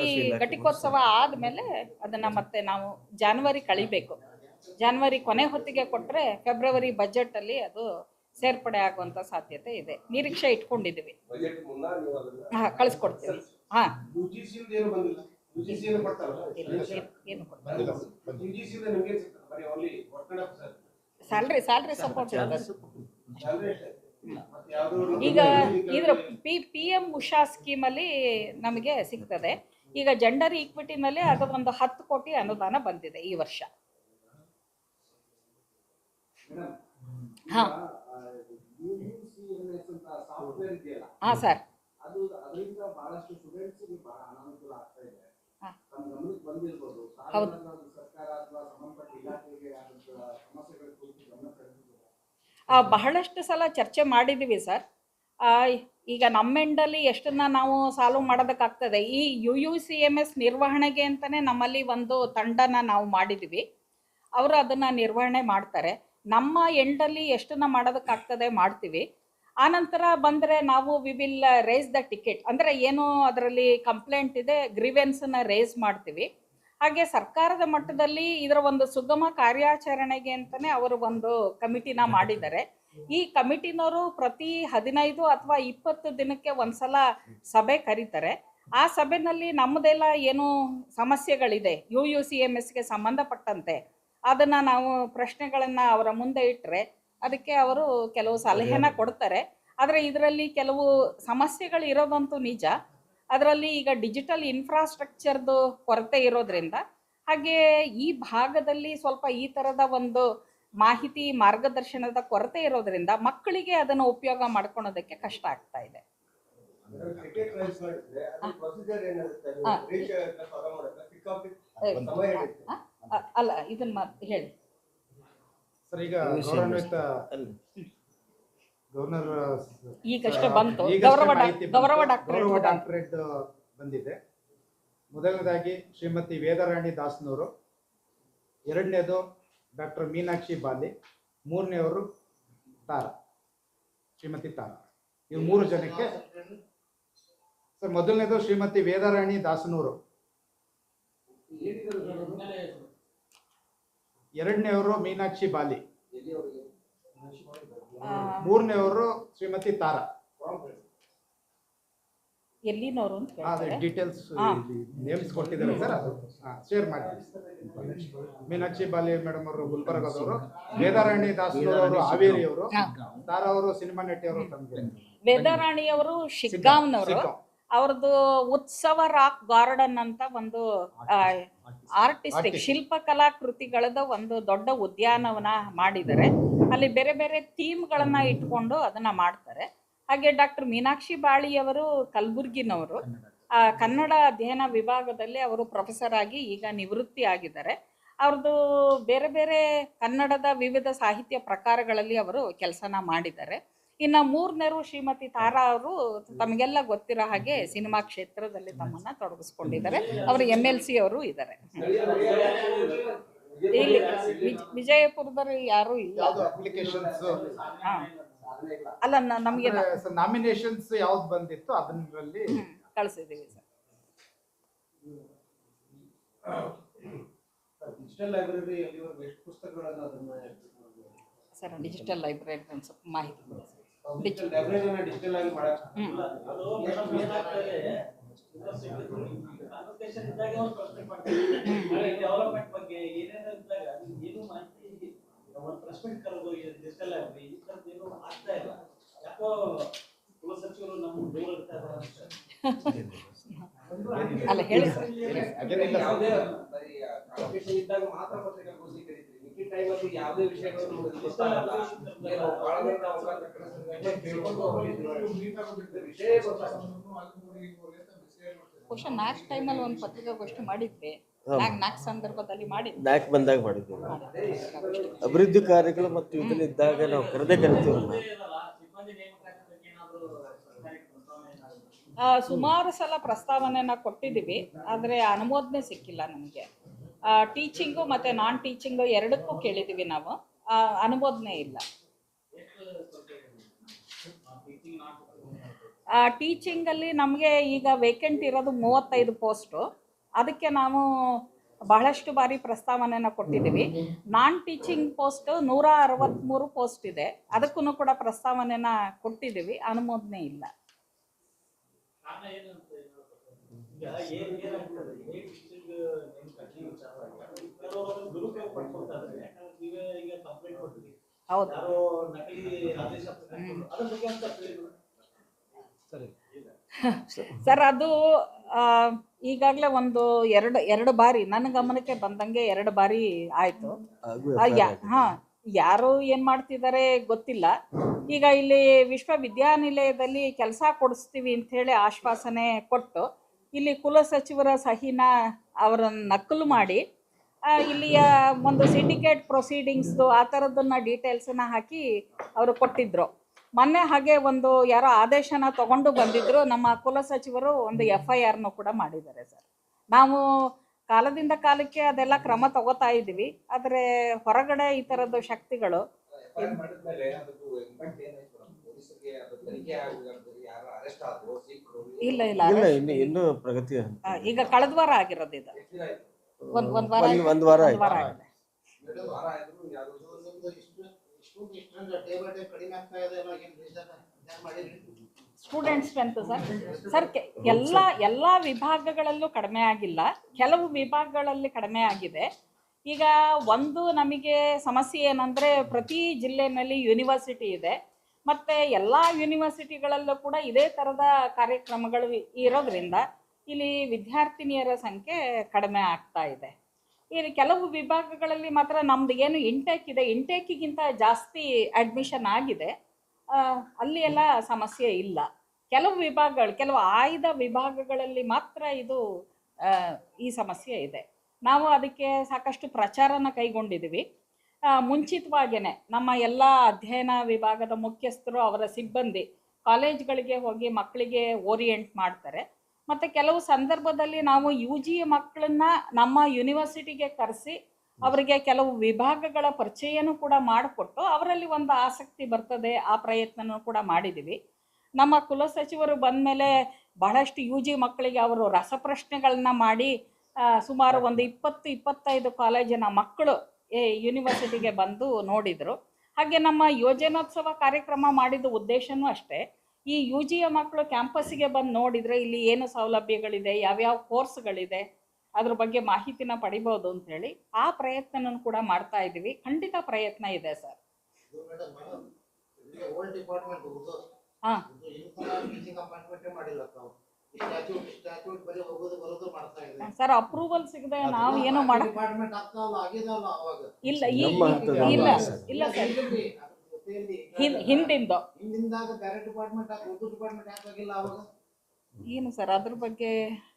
ಈ ಘಟಿಕೋತ್ಸವ ಆದಮೇಲೆ ಅದನ್ನ ಮತ್ತೆ ನಾವು ಜಾನ್ವರಿ ಕಳಿಬೇಕು. ಜಾನ್ವರಿ ಕೊನೆ ಹೊತ್ತಿಗೆ ಕೊಟ್ರೆ ಫೆಬ್ರವರಿ ಬಜೆಟ್ ಅಲ್ಲಿ ಅದು ಸೇರ್ಪಡೆ ಆಗುವಂತ ಸಾಧ್ಯತೆ ಇದೆ. ನಿರೀಕ್ಷೆ ಇಟ್ಕೊಂಡಿದ್ದೀವಿ. ಬಜೆಟ್ ಮುನ್ನ ನೀವು ಅದನ್ನ ಹಾಂ ಕಳಿಸ್ಕೊಡ್ತೀವಿ. ಹಾ. ಏನು ಸ್ಯಾಲ್ರಿ ಸ್ಯಾಲ್ರಿ ಸಪೋರ್ಟ್ ಈಗ ಇದ್ರ ಪಿ ಪಿ ಎಂ ಉಷಾ ಸ್ಕೀಮಲ್ಲಿ ನಮಗೆ ಸಿಗ್ತದೆ. ಈಗ ಜೆಂಡರ್ ಈಕ್ವಿಟಿನಲ್ಲಿ ಅದು ಒಂದು ಹತ್ತು ಕೋಟಿ ಅನುದಾನ ಬಂದಿದೆ ಈ ವರ್ಷ. ಹಾ. ಹಾಂ ಸರ್. ಹೌದು. ಬಹಳಷ್ಟು ಸಲ ಚರ್ಚೆ ಮಾಡಿದ್ದೀವಿ ಸರ್. ಈಗ ನಮ್ಮ ಎಂಡಲ್ಲಿ ಎಷ್ಟನ್ನ ನಾವು ಸಾಲ್ವ್ ಮಾಡೋದಕ್ಕಾಗ್ತದೆ ಈ U U C M S ನಿರ್ವಹಣೆಗೆ ಅಂತಲೇ ನಮ್ಮಲ್ಲಿ ಒಂದು ತಂಡನ ನಾವು ಮಾಡಿದ್ದೀವಿ ಅವರು ಅದನ್ನು ನಿರ್ವಹಣೆ ಮಾಡ್ತಾರೆ. ನಮ್ಮ ಎಂಡಲ್ಲಿ ಎಷ್ಟನ್ನ ಮಾಡೋದಕ್ಕಾಗ್ತದೆ ಮಾಡ್ತೀವಿ. ಆನಂತರ ಬಂದರೆ ನಾವು we will raise the ticket ಅಂದರೆ ಏನು ಅದರಲ್ಲಿ ಕಂಪ್ಲೇಂಟ್ ಇದೆ ಗ್ರೀವೆನ್ಸನ್ನು ರೇಸ್ ಮಾಡ್ತೀವಿ. ಹಾಗೆ ಸರ್ಕಾರದ ಮಟ್ಟದಲ್ಲಿ ಇದರ ಒಂದು ಸುಗಮ ಕಾರ್ಯಾಚರಣೆಗೆ ಅಂತಲೇ ಅವರು ಒಂದು ಕಮಿಟಿನ ಮಾಡಿದ್ದಾರೆ. ಈ ಕಮಿಟಿನವರು ಪ್ರತಿ ಹದಿನೈದು ಅಥವಾ ಇಪ್ಪತ್ತು ದಿನಕ್ಕೆ ಒಂದ್ಸಲ ಸಭೆ ಕರೀತಾರೆ. ಆ ಸಭೆನಲ್ಲಿ ನಮ್ಮದೆಲ್ಲ ಏನು ಸಮಸ್ಯೆಗಳಿದೆ ಯು ಯು ಸಿ ಎಂ ಎಸ್ಗೆ ಸಂಬಂಧಪಟ್ಟಂತೆ ಅದನ್ನು ನಾವು ಪ್ರಶ್ನೆಗಳನ್ನು ಅವರ ಮುಂದೆ ಇಟ್ಟರೆ ಅದಕ್ಕೆ ಅವರು ಕೆಲವು ಸಲಹೆನ ಕೊಡ್ತಾರೆ. ಆದರೆ ಇದರಲ್ಲಿ ಕೆಲವು ಸಮಸ್ಯೆಗಳು ಇರೋದಂತೂ ನಿಜ. ಅದರಲ್ಲಿ ಈಗ ಡಿಜಿಟಲ್ ಇನ್ಫ್ರಾಸ್ಟ್ರಕ್ಚರ್ದು ಕೊರತೆ ಇರೋದ್ರಿಂದ ಹಾಗೆ ಈ ಭಾಗದಲ್ಲಿ ಸ್ವಲ್ಪ ಈ ಥರದ ಒಂದು ಮಾಹಿತಿ ಮಾರ್ಗದರ್ಶನದ ಕೊರತೆ ಇರೋದ್ರಿಂದ ಮಕ್ಕಳಿಗೆ ಅದನ್ನು ಉಪಯೋಗ ಮಾಡ್ಕೊಳೋದಕ್ಕೆ ಕಷ್ಟ ಆಗ್ತಾ ಇದೆ. ಹಾ. ಅ- ಅಲ್ಲ ಇದನ್ನ ಮಾತ್- ಹೇಳಿ ಸರ್ ಈಗ. ಗೌರವಾನ್ವಿತ ಗವರ್ನರ್ ಈಗಷ್ಟೇ ಬಂತು ಈಗಷ್ಟೇ ಗೌರವ ಡಾಕ್- ಮಾಹಿತಿ ಬಂತು. ಗೌರವ ಡಾಕ್ಟರೇಟ್ ಗೌರವ ಬಂತು. ಡಾಕ್ಟರೇಟ್ ಬಂದಿದೆ ಮೊದಲನೇದಾಗಿ ಶ್ರೀಮತಿ ವೇದರಾಣಿ ದಾಸ್ನವರು ಎರಡನೇದು ಡಾಕ್ಟರ್ ಮೀನಾಕ್ಷಿ ಬಾಲಿ ಮೂರನೆಯವರು ತಾರಾ ಶ್ರೀಮತಿ ತಾರಾ ಇವು ಮೂರು ಜನಕ್ಕೆ ಸರ್ ಮೊದಲನೇದು ಶ್ರೀಮತಿ ವೇದರಾಣಿ ದಾಸನೂರು? ಎರಡನೇವರು ಮೀನಾಕ್ಷಿ ಬಾಲಿ. ಮೂರನೇವರು ಶ್ರೀಮತಿ ತಾರಾ. ಎಲ್ಲಿನವರು ಅಂತ ಡೀಟೇಲ್ಸ್ ನೇಮ್ಸ್ ಕೊಟ್ಟಿದ್ದಾರೆ ಸರ್ ಅದು. ಶೇರ್ ಮಾಡಿ. ಮೀನಾಕ್ಷಿ ಬಾಲಿ ಮೇಡಮ್ ಅವರು ಗುಲ್ಬರ್ಗದವರು ವೇದಾರಾಣಿ ದಾಸ್ ಅವರು ಹಾವೇರಿಯವರು. ತಾರಾ ಅವರು ಸಿನಿಮಾ ನಟಿ ಅವರು ತಮಗೆ ವೇದರಾಣಿಯವರು ಶಿಗ್ಗಾಂವ್ನವರು. ಅವ್ರದ್ದು ಉತ್ಸವ ರಾಕ್ ಗಾರ್ಡನ್ ಅಂತ ಒಂದು ಆರ್ಟಿಸ್ಟಿಕ್ ಶಿಲ್ಪ ಶಿಲ್ಪಕಲಾ ಕೃತಿಗಳದ ಒಂದು ದೊಡ್ಡ ಉದ್ಯಾನವನ ಮಾಡಿದ್ದಾರೆ. ಅಲ್ಲಿ ಬೇರೆ ಬೇರೆ ಥೀಮ್ಗಳನ್ನ ಇಟ್ಕೊಂಡು ಅದನ್ನ ಮಾಡ್ತಾರೆ. ಹಾಗೆ ಡಾಕ್ಟರ್ ಮೀನಾಕ್ಷಿ ಬಾಳಿಯವರು ಕಲಬುರ್ಗಿನವರು. ಆ, ಕನ್ನಡ ಅಧ್ಯಯನ ವಿಭಾಗದಲ್ಲಿ ಅವರು ಪ್ರೊಫೆಸರ್ ಆಗಿ ಈಗ ನಿವೃತ್ತಿ ಆಗಿದ್ದಾರೆ ಅವ್ರದ್ದು ಬೇರೆ ಬೇರೆ ಕನ್ನಡದ ವಿವಿಧ ಸಾಹಿತ್ಯ ಪ್ರಕಾರಗಳಲ್ಲಿ ಅವರು ಕೆಲಸನ ಮಾಡಿದ್ದಾರೆ. ಇನ್ನು ಮೂರನೇರು ಶ್ರೀಮತಿ ತಾರಾ ಅವರು ತಮಗೆಲ್ಲ ಗೊತ್ತಿರೋ ಹಾಗೆ ಸಿನಿಮಾ ಕ್ಷೇತ್ರದಲ್ಲಿ ತಮ್ಮನ್ನ ತೊಡಗಿಸ್ಕೊಂಡಿದ್ದಾರೆ. ಅವರು ಎಂ ಎಲ್ ಸಿ ಅವರು ಇದ್ದಾರೆ. ಇಲ್ಲಿ ವಿಜ್- ವಿಜಯಪುರದಲ್ಲಿ ಯಾರು ಇಲ್ಲ. ಅಪ್ಲಿಕೇಶನ್ಸ್ ಹಾ. ಅಲ್ಲ ನಮಗೆ ನಾಮಿನೇಷನ್ಸ್ ಯಾವ್ದು ಬಂದಿತ್ತು? ಅದರಲ್ಲಿ ಕಳಿಸಿದ್ದೀವಿ ಸರ್. ಡಿಜಿಟಲ್ ಲೈಬ್ರರಿ ಎಲ್ಲಿವರೆಗೆ ಎಷ್ಟು ಪುಸ್ತಕಗಳನ್ನ ಅದನ್ನ ಸರ್ ಡಿಜಿಟಲ್ ಲೈಬ್ರರಿ ಒಂದು ಸ್ವಲ್ಪ ಮಾಹಿತಿ ಕೊಡಿ ಡೆವಲಪ್ಮೆಂಟ್ ಬಗ್ಗೆ ಏನೇನೋ ಇದ್ದಾಗ ಏನು ಮಾಹಿತಿ ಒಂದು ಪ್ರೆಸ್ ಮೀಟ್ ಕರೆದು ಡಿಜಿಟಲ್ ಆಗಲಿ ಈ ಥರದ್ದು ಏನು ಆಗ್ತಾ ಇಲ್ಲ. ಯಾಕೋ ಸಚಿವರು ನಮ್ಮ ದೂರ ಇರ್ತಾ ಇದ್ದಾರೆ ಅನ್ಸುತ್ತೆ. ಅಲ್ಲ ಹೇಳಿ ಯಾವುದೇ ಇದ್ದಾಗ ಮಾತ್ರ ಪತ್ರಿಕಾಗೋಷ್ಠಿ ಕರೀತೀವಿ. ಮಿಕ್ಕಿ ಟೈಮಲ್ಲಿ ಯಾವುದೇ ವಿಷಯಗಳು ನಮಗೆ ಗೊತ್ತಾಗಲ್ಲ ಏನು ಒಳಗಡೆ ಅವಕಾಶ ಕಳಿಸಿದ್ರೆ ಕೇಳ್ಕೊಂಡು ಹೋಗಿದ್ರು. ವಿಷಯ ಗೊತ್ತಾಗಲ್ಲ ಬಹುಶಃ ನಾಲ್ಕು ಟೈಮಲ್ಲಿ ಒಂದು ಪತ್ರಿಕಾಗೋಷ್ಠಿ ಮಾಡಿದ್ವಿ. ಹೌದು. ನಾಲ್ಕು ನಾಲ್ಕು ಸಂದರ್ಭದಲ್ಲಿ ಮಾಡಿದ್ವಿ. ನಾಲ್ಕು ಬಂದಾಗ ಮಾಡಿದ್ವಿ. ಅಭಿವೃದ್ಧಿ ಕಾರ್ಯಗಳು ಮತ್ತು ಇದನ್ನಿದ್ದಾಗ ನಾವು ಕರೆದೇ ಕರಿತೀವಿ ಪ್ರಸ್ತಾವನೆ ಸುಮಾರು ಸಲ ಪ್ರಸ್ತಾವನೆನ ಕೊಟ್ಟಿದ್ದೀವಿ. ಆದರೆ ಅನುಮೋದನೆ ಸಿಕ್ಕಿಲ್ಲ ನಮಗೆ. ಟೀಚಿಂಗು ಮತ್ತು ನಾನ್ ಟೀಚಿಂಗು ಎರಡಕ್ಕೂ ಕೇಳಿದೀವಿ ನಾವು. ಅನುಮೋದನೆ ಇಲ್ಲ. ಟೀಚಿಂಗಲ್ಲಿ ನಮಗೆ ಈಗ ವೇಕೆಂಟ್ ಇರೋದು ಮೂವತ್ತೈದು ಪೋಸ್ಟು ಅದಕ್ಕೆ ನಾವು ಬಹಳಷ್ಟು ಬಾರಿ ಪ್ರಸ್ತಾವನೆನ ಕೊಟ್ಟಿದ್ದೀವಿ. ನಾನ್ ಟೀಚಿಂಗ್ ಪೋಸ್ಟ್ ನೂರ ಅರವತ್ತ್ಮೂರು ಪೋಸ್ಟ್ ಇದೆ. ಅದಕ್ಕೂ ಕೂಡ ಪ್ರಸ್ತಾವನೆನ ಕೊಟ್ಟಿದ್ದೀವಿ. ಅನುಮೋದನೆ ಇಲ್ಲ. ಹೌದು. ಸರ್ ಅದು ಈಗಾಗಲೇ ಒಂದು ಎರಡು ಎರಡು ಬಾರಿ ನನ್ನ ಗಮನಕ್ಕೆ ಬಂದಂಗೆ ಎರಡು ಬಾರಿ ಆಯಿತು. ಹಾ ಯಾರು ಏನ್ ಮಾಡ್ತಿದ್ದಾರೆ ಗೊತ್ತಿಲ್ಲ. ಈಗ ಇಲ್ಲಿ ವಿಶ್ವವಿದ್ಯಾನಿಲಯದಲ್ಲಿ ಕೆಲಸ ಕೊಡಿಸ್ತೀವಿ ಅಂತ ಹೇಳಿ ಆಶ್ವಾಸನೆ ಕೊಟ್ಟು ಇಲ್ಲಿ ಕುಲ ಸಚಿವರ ಸಹಿನ ಅವರನ್ನು ನಕಲು ಮಾಡಿ ಇಲ್ಲಿಯ ಒಂದು ಸಿಂಡಿಕೇಟ್ ಪ್ರೊಸೀಡಿಂಗ್ಸ್ದು ಆ ಥರದ್ದನ್ನ ಡೀಟೇಲ್ಸನ್ನ ಹಾಕಿ ಅವರು ಕೊಟ್ಟಿದ್ರು. ಮೊನ್ನೆ ಹಾಗೆ ಒಂದು ಯಾರೋ ಆದೇಶನ ತಗೊಂಡು ಬಂದಿದ್ರು, ನಮ್ಮ ಕುಲ ಸಚಿವರು ಒಂದು ಎಫ್ ಐ ಆರ್ನು ಕೂಡ ಮಾಡಿದ್ದಾರೆ ಸರ್. ನಾವು ಕಾಲದಿಂದ ಕಾಲಕ್ಕೆ ಅದೆಲ್ಲ ಕ್ರಮ ತಗೋತಾ ಇದ್ದೀವಿ, ಆದರೆ ಹೊರಗಡೆ ಈ ಥರದ್ದು ಶಕ್ತಿಗಳು ಇಲ್ಲ. ಇಲ್ಲ ಇಲ್ಲ ಇನ್ನು ಇನ್ನೂ ಪ್ರಗತಿ ಆ, ಈಗ ಕಳೆದ ವಾರ ಆಗಿರೋದು ಇದು. ಒಂದ್ ಒಂದ್ ವಾರ ಒಂದ್- ಆಯ್ತು. ಒಂದ್ ವಾರ ಒಂದ್ ಆಯ್ತು. ವಾರ ಆಗಿದೆ. ಆಯ್ತು ಯಾರು ಇದು ಇಷ್ಟು ಇಷ್ಟು ಇಷ್ಟೊಂದು ಡೇ ಬೈ ಡೇ ಕಡಿಮೆ ಇದೆ ಅಲ್ಲ ಏನು ರೀಸನ್ ಏನು ಮಾಡಿದ್ರಿ? Student strength sir. ಸರ್ ಕೆ- ಎಲ್ಲ ಎಲ್ಲ ವಿಭಾಗಗಳಲ್ಲೂ ಕಡಿಮೆ ಆಗಿಲ್ಲ. ಕೆಲವು ವಿಭಾಗಗಳಲ್ಲಿ ಕಡಿಮೆ ಆಗಿದೆ. ಈಗ ಒಂದು ನಮಗೆ ಸಮಸ್ಯೆ ಏನಂದ್ರೆ ಪ್ರತಿ ಜಿಲ್ಲೆನಲ್ಲಿ ಯೂನಿವರ್ಸಿಟಿ ಇದೆ. ಮತ್ತು ಎಲ್ಲ ಯೂನಿವರ್ಸಿಟಿಗಳಲ್ಲೂ ಕೂಡ ಇದೇ ಥರದ ಕಾರ್ಯಕ್ರಮಗಳು ಇರೋದ್ರಿಂದ ಇಲ್ಲಿ ವಿದ್ಯಾರ್ಥಿನಿಯರ ಸಂಖ್ಯೆ ಕಡಿಮೆ ಆಗ್ತಾ ಇದೆ. ಇಲ್ಲಿ ಕೆಲವು ವಿಭಾಗಗಳಲ್ಲಿ ಮಾತ್ರ ನಮ್ದು ಏನು ಇಂಟೇಕ್ ಇದೆ. ಇಂಟೇಕಿಗಿಂತ ಜಾಸ್ತಿ ಅಡ್ಮಿಷನ್ ಆಗಿದೆ. ಅಲ್ಲಿ ಎಲ್ಲ ಸಮಸ್ಯೆ ಇಲ್ಲ. ಕೆಲವು ವಿಭಾಗಗಳು, ಕೆಲವು ಆಯ್ದ ವಿಭಾಗಗಳಲ್ಲಿ ಮಾತ್ರ ಇದು ಈ ಸಮಸ್ಯೆ ಇದೆ. ನಾವು ಅದಕ್ಕೆ ಸಾಕಷ್ಟು ಪ್ರಚಾರನ ಕೈಗೊಂಡಿದ್ದೀವಿ. ಮುಂಚಿತವಾಗೇನೆ ನಮ್ಮ ಎಲ್ಲ ಅಧ್ಯಯನ ವಿಭಾಗದ ಮುಖ್ಯಸ್ಥರು ಅವರ ಸಿಬ್ಬಂದಿ ಕಾಲೇಜ್ಗಳಿಗೆ ಹೋಗಿ ಮಕ್ಕಳಿಗೆ ಓರಿಯೆಂಟ್ ಮಾಡ್ತಾರೆ. ಮತ್ತು ಕೆಲವು ಸಂದರ್ಭದಲ್ಲಿ ನಾವು ಯು ಜಿ ಮಕ್ಕಳನ್ನ ನಮ್ಮ ಯೂನಿವರ್ಸಿಟಿಗೆ ಕರೆಸಿ ಅವರಿಗೆ ಕೆಲವು ವಿಭಾಗಗಳ ಪರಿಚಯನೂ ಕೂಡ ಮಾಡಿಕೊಟ್ಟು ಅವರಲ್ಲಿ ಒಂದು ಆಸಕ್ತಿ ಬರ್ತದೆ, ಆ ಪ್ರಯತ್ನನೂ ಕೂಡ ಮಾಡಿದ್ದೀವಿ. ನಮ್ಮ ಕುಲಸಚಿವರು ಬಂದಮೇಲೆ ಬಹಳಷ್ಟು ಯು ಜಿ ಮಕ್ಕಳಿಗೆ ಅವರು ರಸಪ್ರಶ್ನೆಗಳನ್ನ ಮಾಡಿ ಸುಮಾರು ಒಂದು ಇಪ್ಪತ್ತು, ಇಪ್ಪತ್ತೈದು ಕಾಲೇಜಿನ ಮಕ್ಕಳು ಯೂನಿವರ್ಸಿಟಿಗೆ ಬಂದು ನೋಡಿದರು. ಹಾಗೆ ನಮ್ಮ ಯೋಜನೋತ್ಸವ ಕಾರ್ಯಕ್ರಮ ಮಾಡಿದ ಉದ್ದೇಶನೂ ಅಷ್ಟೇ. ಈ ಯು ಜಿಯ ಮಕ್ಕಳು ಕ್ಯಾಂಪಸ್ಸಿಗೆ ಬಂದು ನೋಡಿದರೆ ಇಲ್ಲಿ ಏನು ಸೌಲಭ್ಯಗಳಿದೆ ಯಾವ್ಯಾವ ಕೋರ್ಸ್ಗಳಿದೆ ಅದ್ರ ಬಗ್ಗೆ ಮಾಹಿತಿನ ಪಡಿಬೋದು ಅಂತೇಳಿ ಆ ಪ್ರಯತ್ನನೂ ಕೂಡ ಮಾಡ್ತಾ ಇದ್ದೀವಿ. ಖಂಡಿತ ಪ್ರಯತ್ನ ಇದೆ ಸರ್. ಹಾ. ಸರ್ ಅಪ್ರೂವಲ್ ಸಿಗದೆ ನಾವು ಏನು ಮಾಡ ಡಿಪಾರ್ಟ್ಮೆಂಟ್ ಆಗ್ತಾವಲ್ಲ ಆಗಿದಾವಲ್ಲ ಅವಾಗ. ಇಲ್ಲ ಇಲ್ಲ ಇಲ್ಲ ಸರ್. ಹಿಂದಿಂದ ಅದ್ರ ಜೊತೆಯಲ್ಲಿ ಹಿಂದಿಂದಾಗ ಬೇರೆ ಡಿಪಾರ್ಟ್ಮೆಂಟ್ ಆಗ ಉರ್ದು ಡಿಪಾರ್ಟ್ಮೆಂಟ್ ಯಾಕೆ ಆಗಿಲ್ಲ ಅವಾಗ? ಏನು ಸರ್ ಅದ್ರ ಬಗ್ಗೆ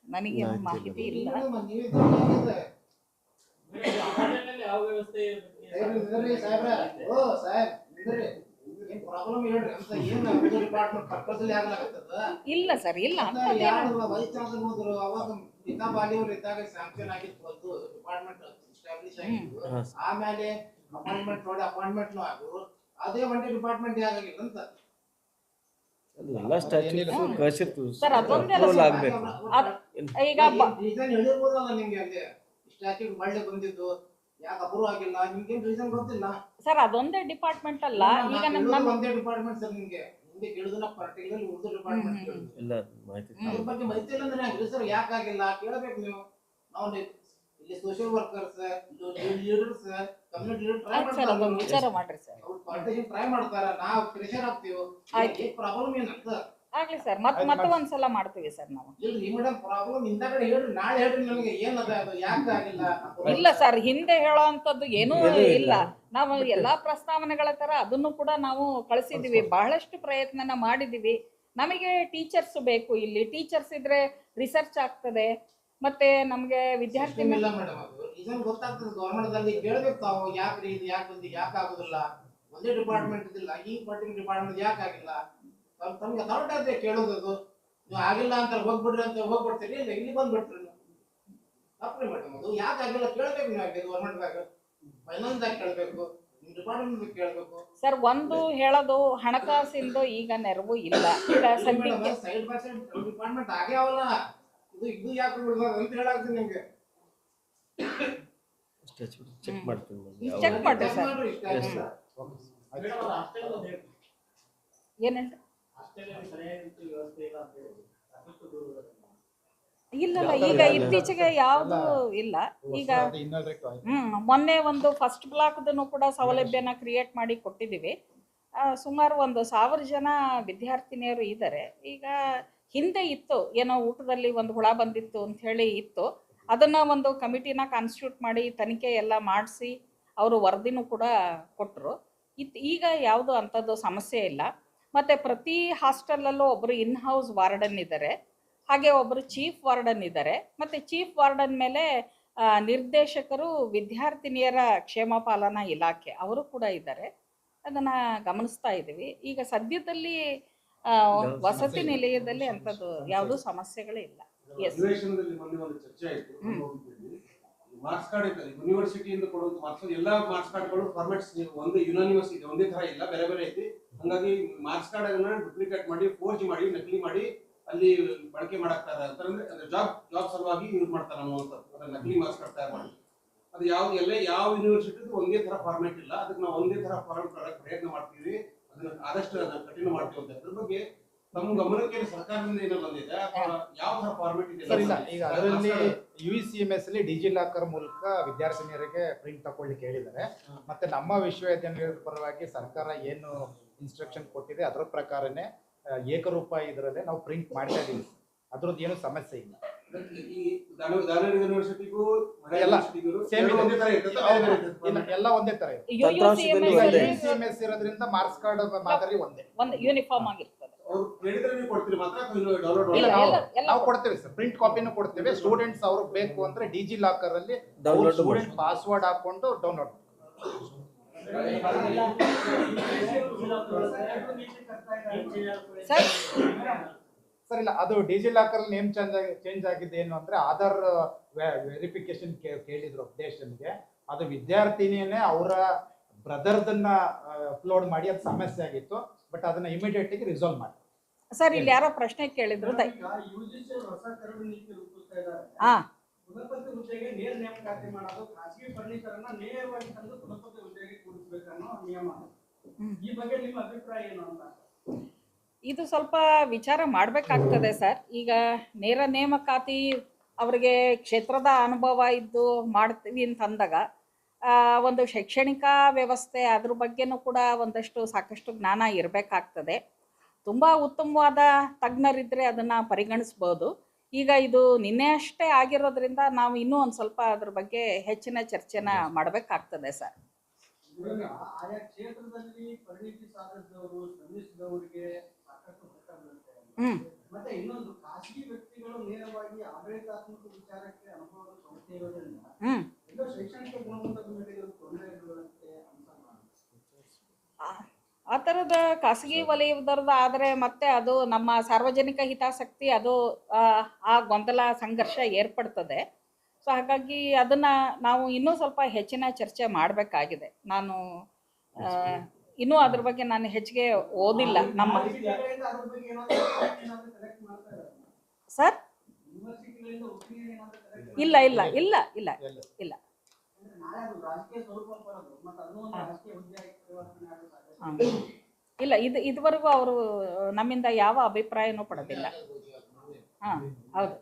ನನಗೇನು ಮಾಹಿತಿ ಇಲ್ಲ. ಸಾಹೇಬ್ರೆ. ಓ ಸಾಹೇಬ್ ಇಲ್ಲ ಸರ್ ಇಲ್ಲ ಆಮೇಲೆ ಅಪಾಯಿಂಟ್ಮೆಂಟ್ ನೋಡಿ ಅಪಾಯಿಂಟ್ಮೆಂಟ್ ಆಗು ಅದೇ ಒಂದೇ ಡಿಪಾರ್ಟ್ಮೆಂಟ್ ಯಾಕಾಗಿಲ್ಲ ಅಂತ. ಎಲ್ಲ ಸ್ಟ್ಯಾಚ್ಯೂಸ್ ಕಳಿಸಿರ್ತೀವಿ ಸರ್, ಅದೊಂದೇ ಅಲ್ಲ ಅಪ್ರೂವಲ್ ಆಗ್ಬೇಕು. ಈಗ ಬ- ರೀಸನ್ ಹೇಳಿರ್ಬೋದಲ್ಲ ನಿಮ್ಗೆ ಅಲ್ಲಿ ಸ್ಟ್ಯಾಚ್ಯೂ ಒಳ್ಳೆ ಬಂದಿದ್ದು. ಯಾಕೆ ಅಪ್ರೂವ್ ಆಗಿಲ್ಲ? ನಿಮ್ಗೇನ್ ರೀಸನ್ ಗೊತ್ತಿಲ್ಲ? ಸರ್ ಅದೊಂದೇ ಡಿಪಾರ್ಟ್ಮೆಂಟ್ ಅಲ್ಲ. ಈಗ ನಮ್ ನಮ್ ಒಂದೇ ಡಿಪಾರ್ಟ್ಮೆಂಟ್ ಸರ್ ನಿಮ್ಗೆ. ಮುಂದೆ ಕೇಳುದನ್ನ ಪರ್ಟಿಕ್ಯುಲರ್ ಉರ್ದು ಡಿಪಾರ್ಟ್ಮೆಂಟ್ ಕೇಳುದು ಎಲ್ಲ ಮಾಹಿತಿ ಅದ್ರ ಬಗ್ಗೆ ಮಾಹಿತಿ ಇಲ್ಲ ಅಂದ್ರೆ ಹೆಂಗ್ರಿ ಸರ್? ಯಾಕಾಗಿಲ್ಲ ಕೇಳಬೇಕು ನೀವು. ನಾವು ನಿ- ಇಲ್ಲಿ social workers leaders community leader try ಆಯ್ತು ಸರ್ ಅದೊಂದು ವಿಚಾರ ಮಾಡ್ರಿ ಸರ್. ಅವ್ರು ಪಾಲಿಟಿಷಿಯನ್ ಟ್ರೈ ಮಾಡ್ತಾರ. ನಾವು ಪ್ರೆಷರ್ ಆಗ್ತೀವಿ ಆಯ್ತು. ಏನ್ ಪ್ರಾಬ್ಲಮ್ ಏನಂತ? ಆಗ್ಲಿ ಸರ್ ಮತ್ತೆ ಮತ್ತೆ. ಒಂದ್ಸಲ ಮಾಡ್ತೀವಿ ಸರ್ ನಾವು. ಇಲ್ರಿ ಮೇಡಮ್ ಪ್ರಾಬ್ಲಮ್ ಇಂದ ಕಡೆ ಹೇಳ್ರಿ ನಾಳೆ ಹೇಳ್ರಿ ನನಗೆ ಏನದ ಅದು ಯಾಕೆ ಆಗಿಲ್ಲ ಇಲ್ಲ ಸರ್ ಹಿಂದೆ ಹೇಳೋ ಅಂತದ್ದು ಏನೂ ಇಲ್ಲ. ನಾವು ಎಲ್ಲಾ ಪ್ರಸ್ತಾವನೆಗಳ ತರ ಅದನ್ನು ಕೂಡ ನಾವು ಕಳಿಸಿದೀವಿ. ಬಹಳಷ್ಟು ಪ್ರಯತ್ನನ ಮಾಡಿದೀವಿ. ನಮಗೆ ಟೀಚರ್ಸ್ ಬೇಕು ಇಲ್ಲಿ. ಟೀಚರ್ಸ್ ಇದ್ರೆ ರಿಸರ್ಚ್ ಆಗ್ತದೆ. ಮತ್ತೆ ನಮ್ಗೆ ವಿದ್ಯಾರ್ಥಿ ಇಲ್ಲ ಮೇಡಮ್ ಅದು. ರೀಸನ್ ಗೊತ್ತಾಗ್ತದೆ ಗೌರ್ಮೆಂಟ್ ದಲ್ಲಿ ಕೇಳ್ಬೇಕು ತಾವು ಯಾಕ್ರಿ ಇದು ಯಾಕೆ ಬಂದು ಯಾಕೆ ಆಗುದಿಲ್ಲ. ಒಂದೇ ಡಿಪಾರ್ಟ್ಮೆಂಟ್ ಇದಿಲ್ಲ ಈ ಪರ್ಟಿಕ್ಯುಲರ್ ಡಿಪಾರ್ಟ್ಮೆಂಟ್ ಯಾಕೆ ಆಗಿಲ್ಲ? ತಮ್ಗೆ ಅಥಾರಿಟಿ ಅದೇ ಕೇಳೋದು ನೀವು ಆಗಿಲ್ಲ ಅಂತ ಹೋಗ್ಬಿಡ್ರಿ ಅಂತ ಹೋಗ್ಬಿಡ್ತೀರಿ ಇಲ್ಲ ಇಲ್ಲಿ ಬಂದ್ಬಿಟ್ರಿ ನೀವು. ಮೇಡಮ್ ಅದು. ಯಾಕೆ ಆಗಿಲ್ಲ ಕೇಳ್ಬೇಕು ನೀವು ಯಾಕೆ ಗೌರ್ಮೆಂಟ್ದಾಗ ಫೈನಾನ್ಸ್ ದಾಗ ಕೇಳ್ಬೇಕು. ಸರ್ ಒಂದು ಹೇಳೋದು ಹಣಕಾಸಿಂದು ಈಗ ನೆರವು ಇಲ್ಲ. ಈಗ ಸದ್ಯಕ್ಕೆ ಸೈಡ್ ಬೈ ಸೈಡ್ ಡಿಪಾರ್ಟ್ಮೆಂಟ್ ಆಗೇ ಅವಲ್ಲ. ಇದು ಇದು ಯಾಕೆ ಬಿಡ್ಬಾರ್ದು ಅಂತ ಹೇಳಾಕ್ತೀನಿ ನಿಮ್ಗೆ. ಚೆಕ್ ಮಾಡ್ತೀನಿ ಚೆಕ್ ಮಾಡ್ರಿ ಚೆಕ್ ಸರ್. ಏನ್ ಹೇಳ್ರಿ ಇಲ್ಲಲ್ಲ ಈಗ ಇತ್ತೀಚೆಗೆ ಯಾವುದು ಇಲ್ಲ. ಈಗ ಹ್ಮ್ ಮೊನ್ನೆ ಒಂದು ಫಸ್ಟ್ ಬ್ಲಾಕ್ದನ್ನು ಕೂಡ ಸೌಲಭ್ಯನ ಕ್ರಿಯೇಟ್ ಮಾಡಿ ಕೊಟ್ಟಿದ್ದೀವಿ. ಸುಮಾರು ಒಂದು ಸಾವಿರ ಜನ ವಿದ್ಯಾರ್ಥಿನಿಯರು ಇದ್ದಾರೆ. ಈಗ ಹಿಂದೆ ಇತ್ತು ಏನೋ ಊಟದಲ್ಲಿ ಒಂದು ಹುಳ ಬಂದಿತ್ತು ಅಂತ ಹೇಳಿ ಇತ್ತು. ಅದನ್ನ ಒಂದು ಕಮಿಟಿನ ಕಾನ್ಸ್ಟಿಟ್ಯೂಟ್ ಮಾಡಿ ತನಿಖೆ ಎಲ್ಲ ಮಾಡಿಸಿ ಅವರು ವರದಿನೂ ಕೂಡ ಕೊಟ್ಟರು ಇತ್ ಈಗ ಯಾವುದು ಅಂಥದ್ದು ಸಮಸ್ಯೆ ಇಲ್ಲ. ಮತ್ತು ಪ್ರತಿ ಹಾಸ್ಟೆಲಲ್ಲೂ ಒಬ್ಬರು ಇನ್ ಹೌಸ್ ವಾರ್ಡನ್ ಇದ್ದಾರೆ ಹಾಗೆ ಒಬ್ಬರು ಚೀಫ್ ವಾರ್ಡನ್ ಇದ್ದಾರೆ ಮತ್ತು ಚೀಫ್ ವಾರ್ಡನ್ ಮೇಲೆ ಆ, ನಿರ್ದೇಶಕರು ವಿದ್ಯಾರ್ಥಿನಿಯರ ಕ್ಷೇಮ ಪಾಲನಾ ಇಲಾಖೆ ಅವರು ಕೂಡ ಇದ್ದಾರೆ ಅದನ್ನ ಗಮನಿಸ್ತಾ ಇದ್ದೀವಿ. ಈಗ ಸದ್ಯದಲ್ಲಿ ಆ, ವಸತಿ ನಿಲಯದಲ್ಲಿ ಅಂಥದ್ದು ಯಾವುದೂ ಸಮಸ್ಯೆಗಳಿಲ್ಲ ಎಸ್ ಮಾರ್ಕ್ಸ್ ಕಾರ್ಡ್ ಇರ್ತದೆ. ಯೂನಿವರ್ಸಿಟಿಯಿಂದ ಕೊಡುವಂತ ಮಾರ್ಕ್ಸ್ ಎಲ್ಲ ಮಾರ್ಕ್ಸ್ ಕಾರ್ಡ್ಗಳು ಫಾರ್ಮೆಟ್ಸ್ ಒಂದು ಯುನಾನಿಮಸ್ ಇದೆ. ಒಂದೇ ತರ ಇಲ್ಲ, ಬೇರೆ ಬೇರೆ ಐತಿ ಹಂಗಾಗಿ ಮಾರ್ಕ್ಸ್ ಕಾರ್ಡ್ ಅನ್ನ ಡುಪ್ಲಿಕೇಟ್ ಮಾಡಿ ಫೋರ್ಜ್ ಮಾಡಿ, ನಕಲಿ ಮಾಡಿ ಅಲ್ಲಿ ಬಳಕೆ ಮಾಡಾಕ್ತಾರೆ ಅಂತಂದ್ರೆ ಜಾಬ್ ಜಾಬ್ ಸಲುವಾಗಿ ಯೂಸ್ ಮಾಡ್ತಾರೆ ಅನ್ನುವಂಥದ್ದು ಅಂದ್ರೆ ನಕಲಿ ಮಾರ್ಕ್ಸ್ ಕಾರ್ಡ್ ತಯಾರು ಮಾಡಿ. ಅದು ಯಾವ ಎಲ್ಲ ಯಾವ ಯೂನಿವರ್ಸಿಟಿದು ಒಂದೇ ತರ ಫಾರ್ಮೆಟ್ ಇಲ್ಲ. ಅದಕ್ಕೆ ನಾವು ಒಂದೇ ತರ ಮಾಡಕ್ ಪ್ರಯತ್ನ ಮಾಡ್ತೀವಿ. ಅದನ್ನ ಆದಷ್ಟು ಅದನ್ನ ಕಠಿಣ ಮಾಡ್ತೀವಿ ಅಂತ. ಅದ್ರ ಬಗ್ಗೆ ತಮ್ಮ ಗಮನಕ್ಕೆ ಸರ್ಕಾರದಿಂದ ಏನೋ ಬಂದಿದೆ? ಯಾವ ತರ ಫಾರ್ಮೆಟ್ ಇದೆ? ಸರ್ ಇಲ್ಲ ಈಗ ಅದರಲ್ಲಿ ಯು ಸಿ ಎಂ ಎಸ್ ಅಲ್ಲಿ ಡಿಜಿ ಲಾಕರ್ ಮೂಲಕ ವಿದ್ಯಾರ್ಥಿನಿಯರಿಗೆ ಪ್ರಿಂಟ್ ತಗೊಳ್ಳಿಕ್ಕೆ ಹೇಳಿದ್ದಾರೆ. ಮತ್ತೆ ನಮ್ಮ ವಿಶ್ವವಿದ್ಯಾನಿಲಯದ ಪರವಾಗಿ ಸರ್ಕಾರ ಏನು ಇನ್ಸ್ಟ್ರಕ್ಷನ್ ಕೊಟ್ಟಿದೆ ಅದರ ಪ್ರಕಾರನೇ ಏಕರೂಪ ಇದರಲ್ಲೇ ನಾವು ಪ್ರಿಂಟ್ ಮಾಡ್ತಾ ಇದೀವಿ. ಅದ್ರದ್ದು ಏನು ಸಮಸ್ಯೆ ಇಲ್ಲ. ಎಲ್ಲ. ಒಂದೇ ತರ ಇರೋದ್ರಿಂದ ಮಾರ್ಕ್ಸ್ ಕಾರ್ಡ್ ಮಾದರಿ ಒಂದೇ. ಒಂದು ಯೂನಿಫಾರ್ಮ್ ಆಗಿರ್ತದೆ. ಅವ್ರು ಹೇಳಿದ್ರೆ ನೀವು ಕೊಡ್ತೀರಿ ಮಾತ್ರ ಡೌನ್ಲೋಡ್ ಕೊಡ್ತೇವೆ. ಸರ್. ಪ್ರಿಂಟ್ ಕಾಪಿನೂ ಕೊಡ್ತೇವೆ. ಸ್ಟೂಡೆಂಟ್ಸ್ ಅವ್ರಿಗೆ ಬೇಕು ಅಂದ್ರೆ ಡಿಜಿ ಲಾಕರ್ ಅಲ್ಲಿ ಸ್ಟೂಡೆಂಟ್ ಪಾಸ್ವರ್ಡ್ ಹಾಕೊಂಡು ಡೌನ್ಲೋಡ್ ಸರ್. ಸರ್ ಇಲ್ಲ ಅದು ಡಿಜಿ ಲಾಕರ್ ನೇಮ್ ಚೇಂಜ್ ಆಗಿ ಚೇಂಜ್ ಆಗಿದೆ ಏನು ಅಂದ್ರೆ ಆಧಾರ್ ವೆರಿಫಿಕೇಶನ್ ಕೇಳಿದ್ರು ಅಪ್ಡೇಷನ್ಗೆ ಅದು ವಿದ್ಯಾರ್ಥಿನಿಯೇ ಅವರ ಬ್ರದರ್ದನ್ನ ಅಪ್ಲೋಡ್ ಮಾಡಿ ಅದು ಸಮಸ್ಯೆ ಆಗಿತ್ತು. ಬಟ್ ಅದನ್ನ ಇಮಿಡಿಯೇಟ್ ಆಗಿ ರಿಸಾಲ್ವ್ ಮಾಡಿ. ಸರ್ ಇಲ್ಲಿ ಯಾರೋ ಪ್ರಶ್ನೆ ಕೇಳಿದ್ರು ಹಾ. ಕುಲಪತಿ ಹುದ್ದೆಗೆ ನೇರ ನೇಮಕಾತಿ ಮಾಡೋದು ಖಾಸಗಿ ಫರ್ನಿಚರ್ನ ನೇರವಾಗಿ ತಂದು ಕುಲಪತಿ ಹುದ್ದೆಗೆ ಕೂಡಿಸ್ಬೇಕನ್ನೋ ನಿಯಮ. ಹ್ಮ್. ಈ ಬಗ್ಗೆ ನಿಮ್ಮ ಅಭಿಪ್ರಾಯ ಏನು ಅಂತ? ಇದು ಸ್ವಲ್ಪ ವಿಚಾರ ಮಾಡಬೇಕಾಗ್ತದೆ ಸರ್ ಈಗ ನೇರ ನೇಮಕಾತಿ ಅವರಿಗೆ ಕ್ಷೇತ್ರದ ಅನುಭವ ಇದ್ದು ಮಾಡ್ತೀವಿ ಅಂತ ಅಂದಾಗ ಆ, ಒಂದು ಶೈಕ್ಷಣಿಕ ವ್ಯವಸ್ಥೆ ಅದ್ರ ಬಗ್ಗೆನೂ ಕೂಡ ಒಂದಷ್ಟು ಸಾಕಷ್ಟು ಜ್ಞಾನ ಇರಬೇಕಾಗ್ತದೆ. ತುಂಬ ಉತ್ತಮವಾದ ತಜ್ಞರಿದ್ದರೆ ಅದನ್ನು ಪರಿಗಣಿಸ್ಬೋದು. ಈಗ ಇದು ನಿನ್ನೆ ಅಷ್ಟೇ ಆಗಿರೋದ್ರಿಂದ ನಾವು ಇನ್ನೂ ಒಂದು ಸ್ವಲ್ಪ ಅದ್ರ ಬಗ್ಗೆ ಹೆಚ್ಚಿನ ಚರ್ಚೆನ ಮಾಡಬೇಕಾಗ್ತದೆ ಸರ್. ಹ್ಞೂ ಆ- ಥರದ ಖಾಸಗಿ ವಲಯದವ್ರದ್ದು ಆದರೆ ಮತ್ತೆ ಅದು ನಮ್ಮ ಸಾರ್ವಜನಿಕ ಹಿತಾಸಕ್ತಿ ಅದು ಆ, ಗೊಂದಲ ಸಂಘರ್ಷ ಏರ್ಪಡ್ತದೆ. ಸೊ ಹಾಗಾಗಿ ಅದನ್ನು ನಾವು ಇನ್ನೂ ಸ್ವಲ್ಪ ಹೆಚ್ಚಿನ ಚರ್ಚೆ ಮಾಡಬೇಕಾಗಿದೆ. ನಾನು ಇನ್ನೂ ಅದ್ರ ಬಗ್ಗೆ ನಾನು ಹೆಚ್ಚಿಗೆ ಓದಿಲ್ಲ. ನಮ್ಮ? ಸರ್? ಇಲ್ಲ ಇಲ್ಲ ಇಲ್ಲ ಇಲ್ಲ ಇಲ್ಲ. ಇಲ್ಲ, ಇದು ಇದುವರೆಗೂ ಅವರು ನಮ್ಮಿಂದ ಯಾವ ಅಭಿಪ್ರಾಯನೂ ಪಡೆದಿಲ್ಲ. ಹಾ, ಹೌದು.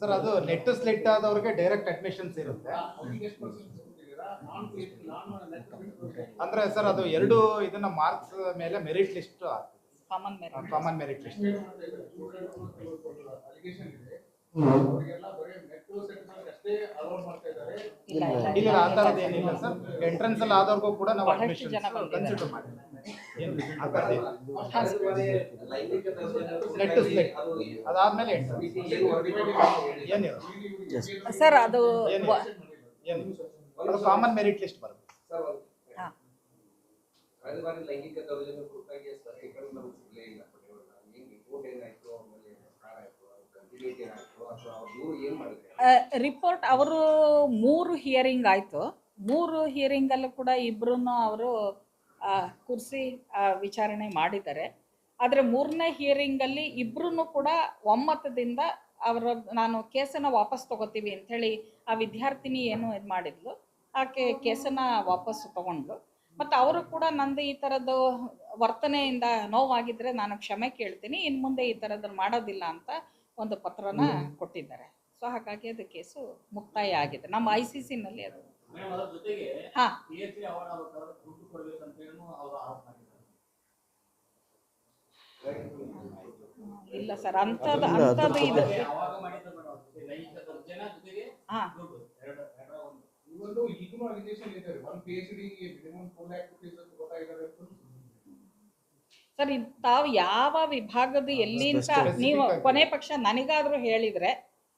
ಸರ್, ಅದು ನೆಟ್ ಸ್ಲಿಟ್ ಆದವ್ರಿಗೆ ಡೈರೆಕ್ಟ್ ಅಡ್ಮಿಷನ್ಸ್ ಇರುತ್ತೆ. ಅಂದ್ರೆ ಸರ್ ಅದು ಎರಡು ಇದನ್ನ ಮಾರ್ಕ್ಸ್ ಮೇಲೆ ಮೆರಿಟ್ ಲಿಸ್ಟ್ ಆಗ್ತದೆ ಕಾಮನ್ ಮೇಲೆ ಕಾಮನ್ ಮೆರಿಟ್ ಲಿಸ್ಟ್ ಅಲಿಗೇಷನ್ ಇದೆ ಅವರಿಗೆಲ್ಲ ಬರೀ ಸೆಕ್ಟರ್ ಅಷ್ಟೇ ಅಲೋಡ್ ಮಾಡ್ತಾ ಇದ್ದಾರೆ ಇಲ್ಲ ಆ ಥರದ್ದು ಏನಿಲ್ಲ ಸರ್. ಎಂಟ್ರೆನ್ಸ್ ಅಲ್ಲಿ ಆದವ್ರಿಗೂ ಕೂಡ ನಾವು ಅಡ್ಮಿಷನ್ ಕನ್ಸಿಡರ್ ಮಾಡಿ ಏನು ಆ ಥರದ್ದು ಇಲ್ಲ. ಅದೇ ಲೈಂಗಿಕ ದೌರ್ಜನ್ಯ ಅದು ಅದಾದ್ಮೇಲೆ ಏನಿಲ್ಲ. ಸರ್ ಅದು ಏನು ಅದು ಕಾಮನ್ ಮೆರಿಟ್ ಲಿಸ್ಟ್ ಬರುತ್ತೆ ರಿಪೋರ್ಟ್ ಹಿಯರಿಂಗ್ ಅವ್ರು ಮೂರು ಹಿಯರಿಂಗ್ ಆಯಿತು. ಮೂರು ಹಿಯರಿಂಗಲ್ಲೂ ಕೂಡ ಇಬ್ಬರೂ ಅವರು ಕುರ್ಸಿ ವಿಚಾರಣೆ ಮಾಡಿದ್ದಾರೆ. ಆದ್ರೆ ಮೂರನೇ ಹಿಯರಿಂಗಲ್ಲಿ ಇಬ್ಬರೂ ಕೂಡ ಒಮ್ಮತದಿಂದ ಅವರ ನಾನು ಕೇಸನ್ನ ವಾಪಸ್ ತಗೋತೀವಿ ಅಂತ ಹೇಳಿ ಆ ವಿದ್ಯಾರ್ಥಿನಿ ಏನು ಇದು ಮಾಡಿದ್ಲು. ಆಕೆ ಕೇಸನ್ನ ವಾಪಸ್ ತಗೊಂಡ್ಲು ಮತ್ತು ಅವರು ಕೂಡ ನಂದು ಈ ಥರದ್ದು ವರ್ತನೆಯಿಂದ ನೋವಾಗಿದ್ದರೆ ನಾನು ಕ್ಷಮೆ ಕೇಳ್ತೀನಿ ಇನ್ನು ಮುಂದೆ ಈ ಥರದ್ದು ಮಾಡೋದಿಲ್ಲ ಅಂತ ಒಂದು ಪತ್ರನ ಕೊಟ್ಟಿದ್ದಾರೆ. ಸೊ ಹಾಗಾಗಿ ಅದು ಕೇಸು ಮುಕ್ತಾಯ ಆಗಿದೆ. ನಮ್ಮ ಐ ಸಿ ಸಿನಲ್ಲಿ ಅದು. ಹಾಂ. ಇಲ್ಲ ಸರ್ ಅಂಥದ್ದು ಅಂಥದ್ದು ಇದು. ಹಾ. ಒಂದು ಇವೊಂದು ಈಗಲೂ ಅಲಿಗೇಷನ್ ಇದೆ one P H D minimum four lakh rupees ಅಂತ ಗೊತ್ತಾಗಿದ್ದಾರೆ ಅಂತ ಸರ್ ಇದು ತಾವು ಯಾವ ವಿಭಾಗದ ಎಲ್ಲಿ ಅಂತ ನೀವು ಕೊನೆ ಪಕ್ಷ ನನಗಾದರೂ ಹೇಳಿದ್ರೆ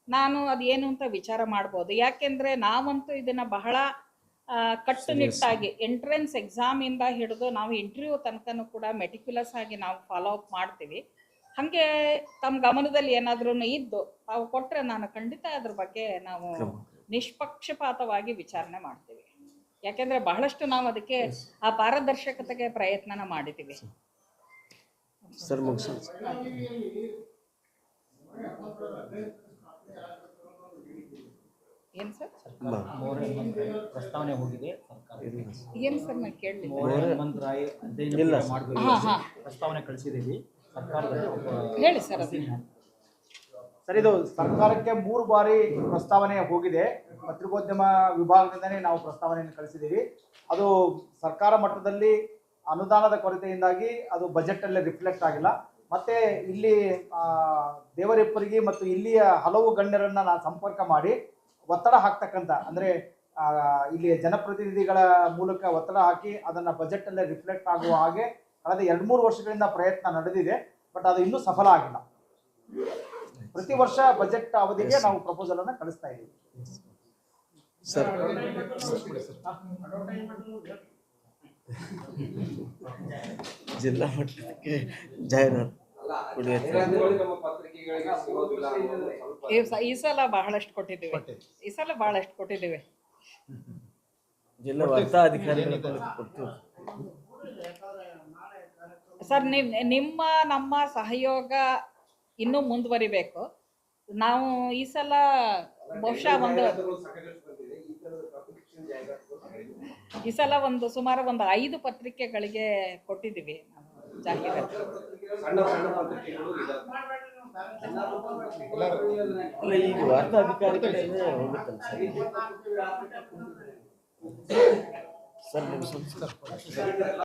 ನಾನು ಅದೇನು ಅಂತ ವಿಚಾರ ಮಾಡ್ಬೋದು. ಯಾಕೆಂದ್ರೆ ನಾವಂತೂ ಇದನ್ನ ಬಹಳ ಆ, ಕಟ್ಟುನಿಟ್ಟಾಗಿ ಎಂಟ್ರೆನ್ಸ್ ಎಕ್ಸಾಮ್ ಇಂದ ಹಿಡಿದು ನಾವು ಇಂಟರ್ವ್ಯೂ ತನಕನೂ ಕೂಡ ಮೆಟಿಕ್ಯುಲಸ್ ಆಗಿ ನಾವು ಫಾಲೋ ಅಪ್ ಮಾಡ್ತೀವಿ. ಹಾಗೆ ತಮ್ಮ ಗಮನದಲ್ಲಿ ಏನಾದ್ರೂ ಇದ್ದು ತಾವು ಕೊಟ್ರೆ ನಾನು ಖಂಡಿತ ಅದ್ರ ಬಗ್ಗೆ ನಾವು ನಿಷ್ಪಕ್ಷಪಾತವಾಗಿ ವಿಚಾರಣೆ ಮಾಡ್ತೀವಿ. ಯಾಕೆಂದ್ರೆ ಬಹಳಷ್ಟು ನಾವು ಅದಕ್ಕೆ ಆ ಪಾರದರ್ಶಕತೆಗೆ ಪ್ರಯತ್ನನ ಮಾಡಿದ್ದೀವಿ ಸರ್ ಏನು ಸರ್? ಪ್ರಸ್ತಾವನೆ ಹೋಗಿದೆ. ಸರ್ಕಾರ ಏನು ಸರ್ ನಾನು ರಾಯ್ ಅಧ್ಯಯನ. ಪ್ರಸ್ತಾವನೆ ಕಳಿಸಿದ್ದೀವಿ. ಸರ್ಕಾರದಲ್ಲಿ ಹೇಳಿ ಸರ್ ಅದು. ಸರ್, ಇದು ಸರ್ಕಾರಕ್ಕೆ ಮೂರು ಬಾರಿ ಪ್ರಸ್ತಾವನೆ ಹೋಗಿದೆ. ಪತ್ರಿಕೋದ್ಯಮ ವಿಭಾಗದಿಂದನೇ ನಾವು ಪ್ರಸ್ತಾವನೆಯನ್ನು ಕಳಿಸಿದ್ದೀವಿ. ಅದು ಸರ್ಕಾರ ಮಟ್ಟದಲ್ಲಿ ಅನುದಾನದ ಕೊರತೆಯಿಂದಾಗಿ ಅದು ಬಜೆಟಲ್ಲೇ ರಿಫ್ಲೆಕ್ಟ್ ಆಗಿಲ್ಲ. ಮತ್ತೆ ಇಲ್ಲಿ ದೇವರಿಪ್ಪರಿಗೆ ಮತ್ತು ಇಲ್ಲಿಯ ಹಲವು ಗಣ್ಯರನ್ನ ನಾನು ಸಂಪರ್ಕ ಮಾಡಿ ಒತ್ತಡ ಹಾಕ್ತಕ್ಕಂಥ, ಅಂದರೆ ಇಲ್ಲಿ ಜನಪ್ರತಿನಿಧಿಗಳ ಮೂಲಕ ಒತ್ತಡ ಹಾಕಿ ಅದನ್ನು ಬಜೆಟಲ್ಲೇ ರಿಫ್ಲೆಕ್ಟ್ ಆಗುವ ಹಾಗೆ ಕಳೆದ ಎರಡು ಮೂರು ವರ್ಷಗಳಿಂದ ಪ್ರಯತ್ನ ನಡೆದಿದೆ. ಬಟ್ ಅದು ಇನ್ನೂ ಸಫಲ ಆಗಿಲ್ಲ. ಪ್ರತಿ ವರ್ಷ ಬಜೆಟ್ ಅವಧಿಗೆ ನಾವು ಪ್ರಪೋಸಲ್ ಅನ್ನ ಕಳಿಸ್ತಾ ಇದ್ದೀವಿ. ಸರ್. ಜಿಲ್ಲಾ ಮಟ್ಟಕ್ಕೆ ಜಾಹೀರಾತು ಅಲ್ಲ ನಮ್ಮ ಪತ್ರಿಕೆಗಳಿಗೆ ಸಿಗೋದಿಲ್ಲ ಸ್ವಲ್ಪ ಈ ಸ- ಈ ಸಲ ಬಹಳಷ್ಟು ಕೊಟ್ಟಿದ್ದೀವಿ. ಈ ಸಲ ಬಹಳಷ್ಟು ಕೊಟ್ಟಿದ್ದೀವಿ. ಜಿಲ್ಲಾ ವಾರ್ತಾ ಅಧಿಕಾರಿಗಳು ಕೊಡ್ತೀವಿ ಸರ್ ನಿಮ್ ನಿಮ್ಮ ನಮ್ಮ ಸಹಯೋಗ ಇನ್ನೂ ಮುಂದುವರಿಬೇಕು. ನಾವು ಈ ಸಲ ಬಹುಶಃ ಒಂದು ಈ ಸಲ ಒಂದು ಸುಮಾರು ಒಂದು ಐದು ಪತ್ರಿಕೆಗಳಿಗೆ ಕೊಟ್ಟಿದ್ದೀವಿ ನಾವು ಜಾಹೀರಾತು. ಸರ್.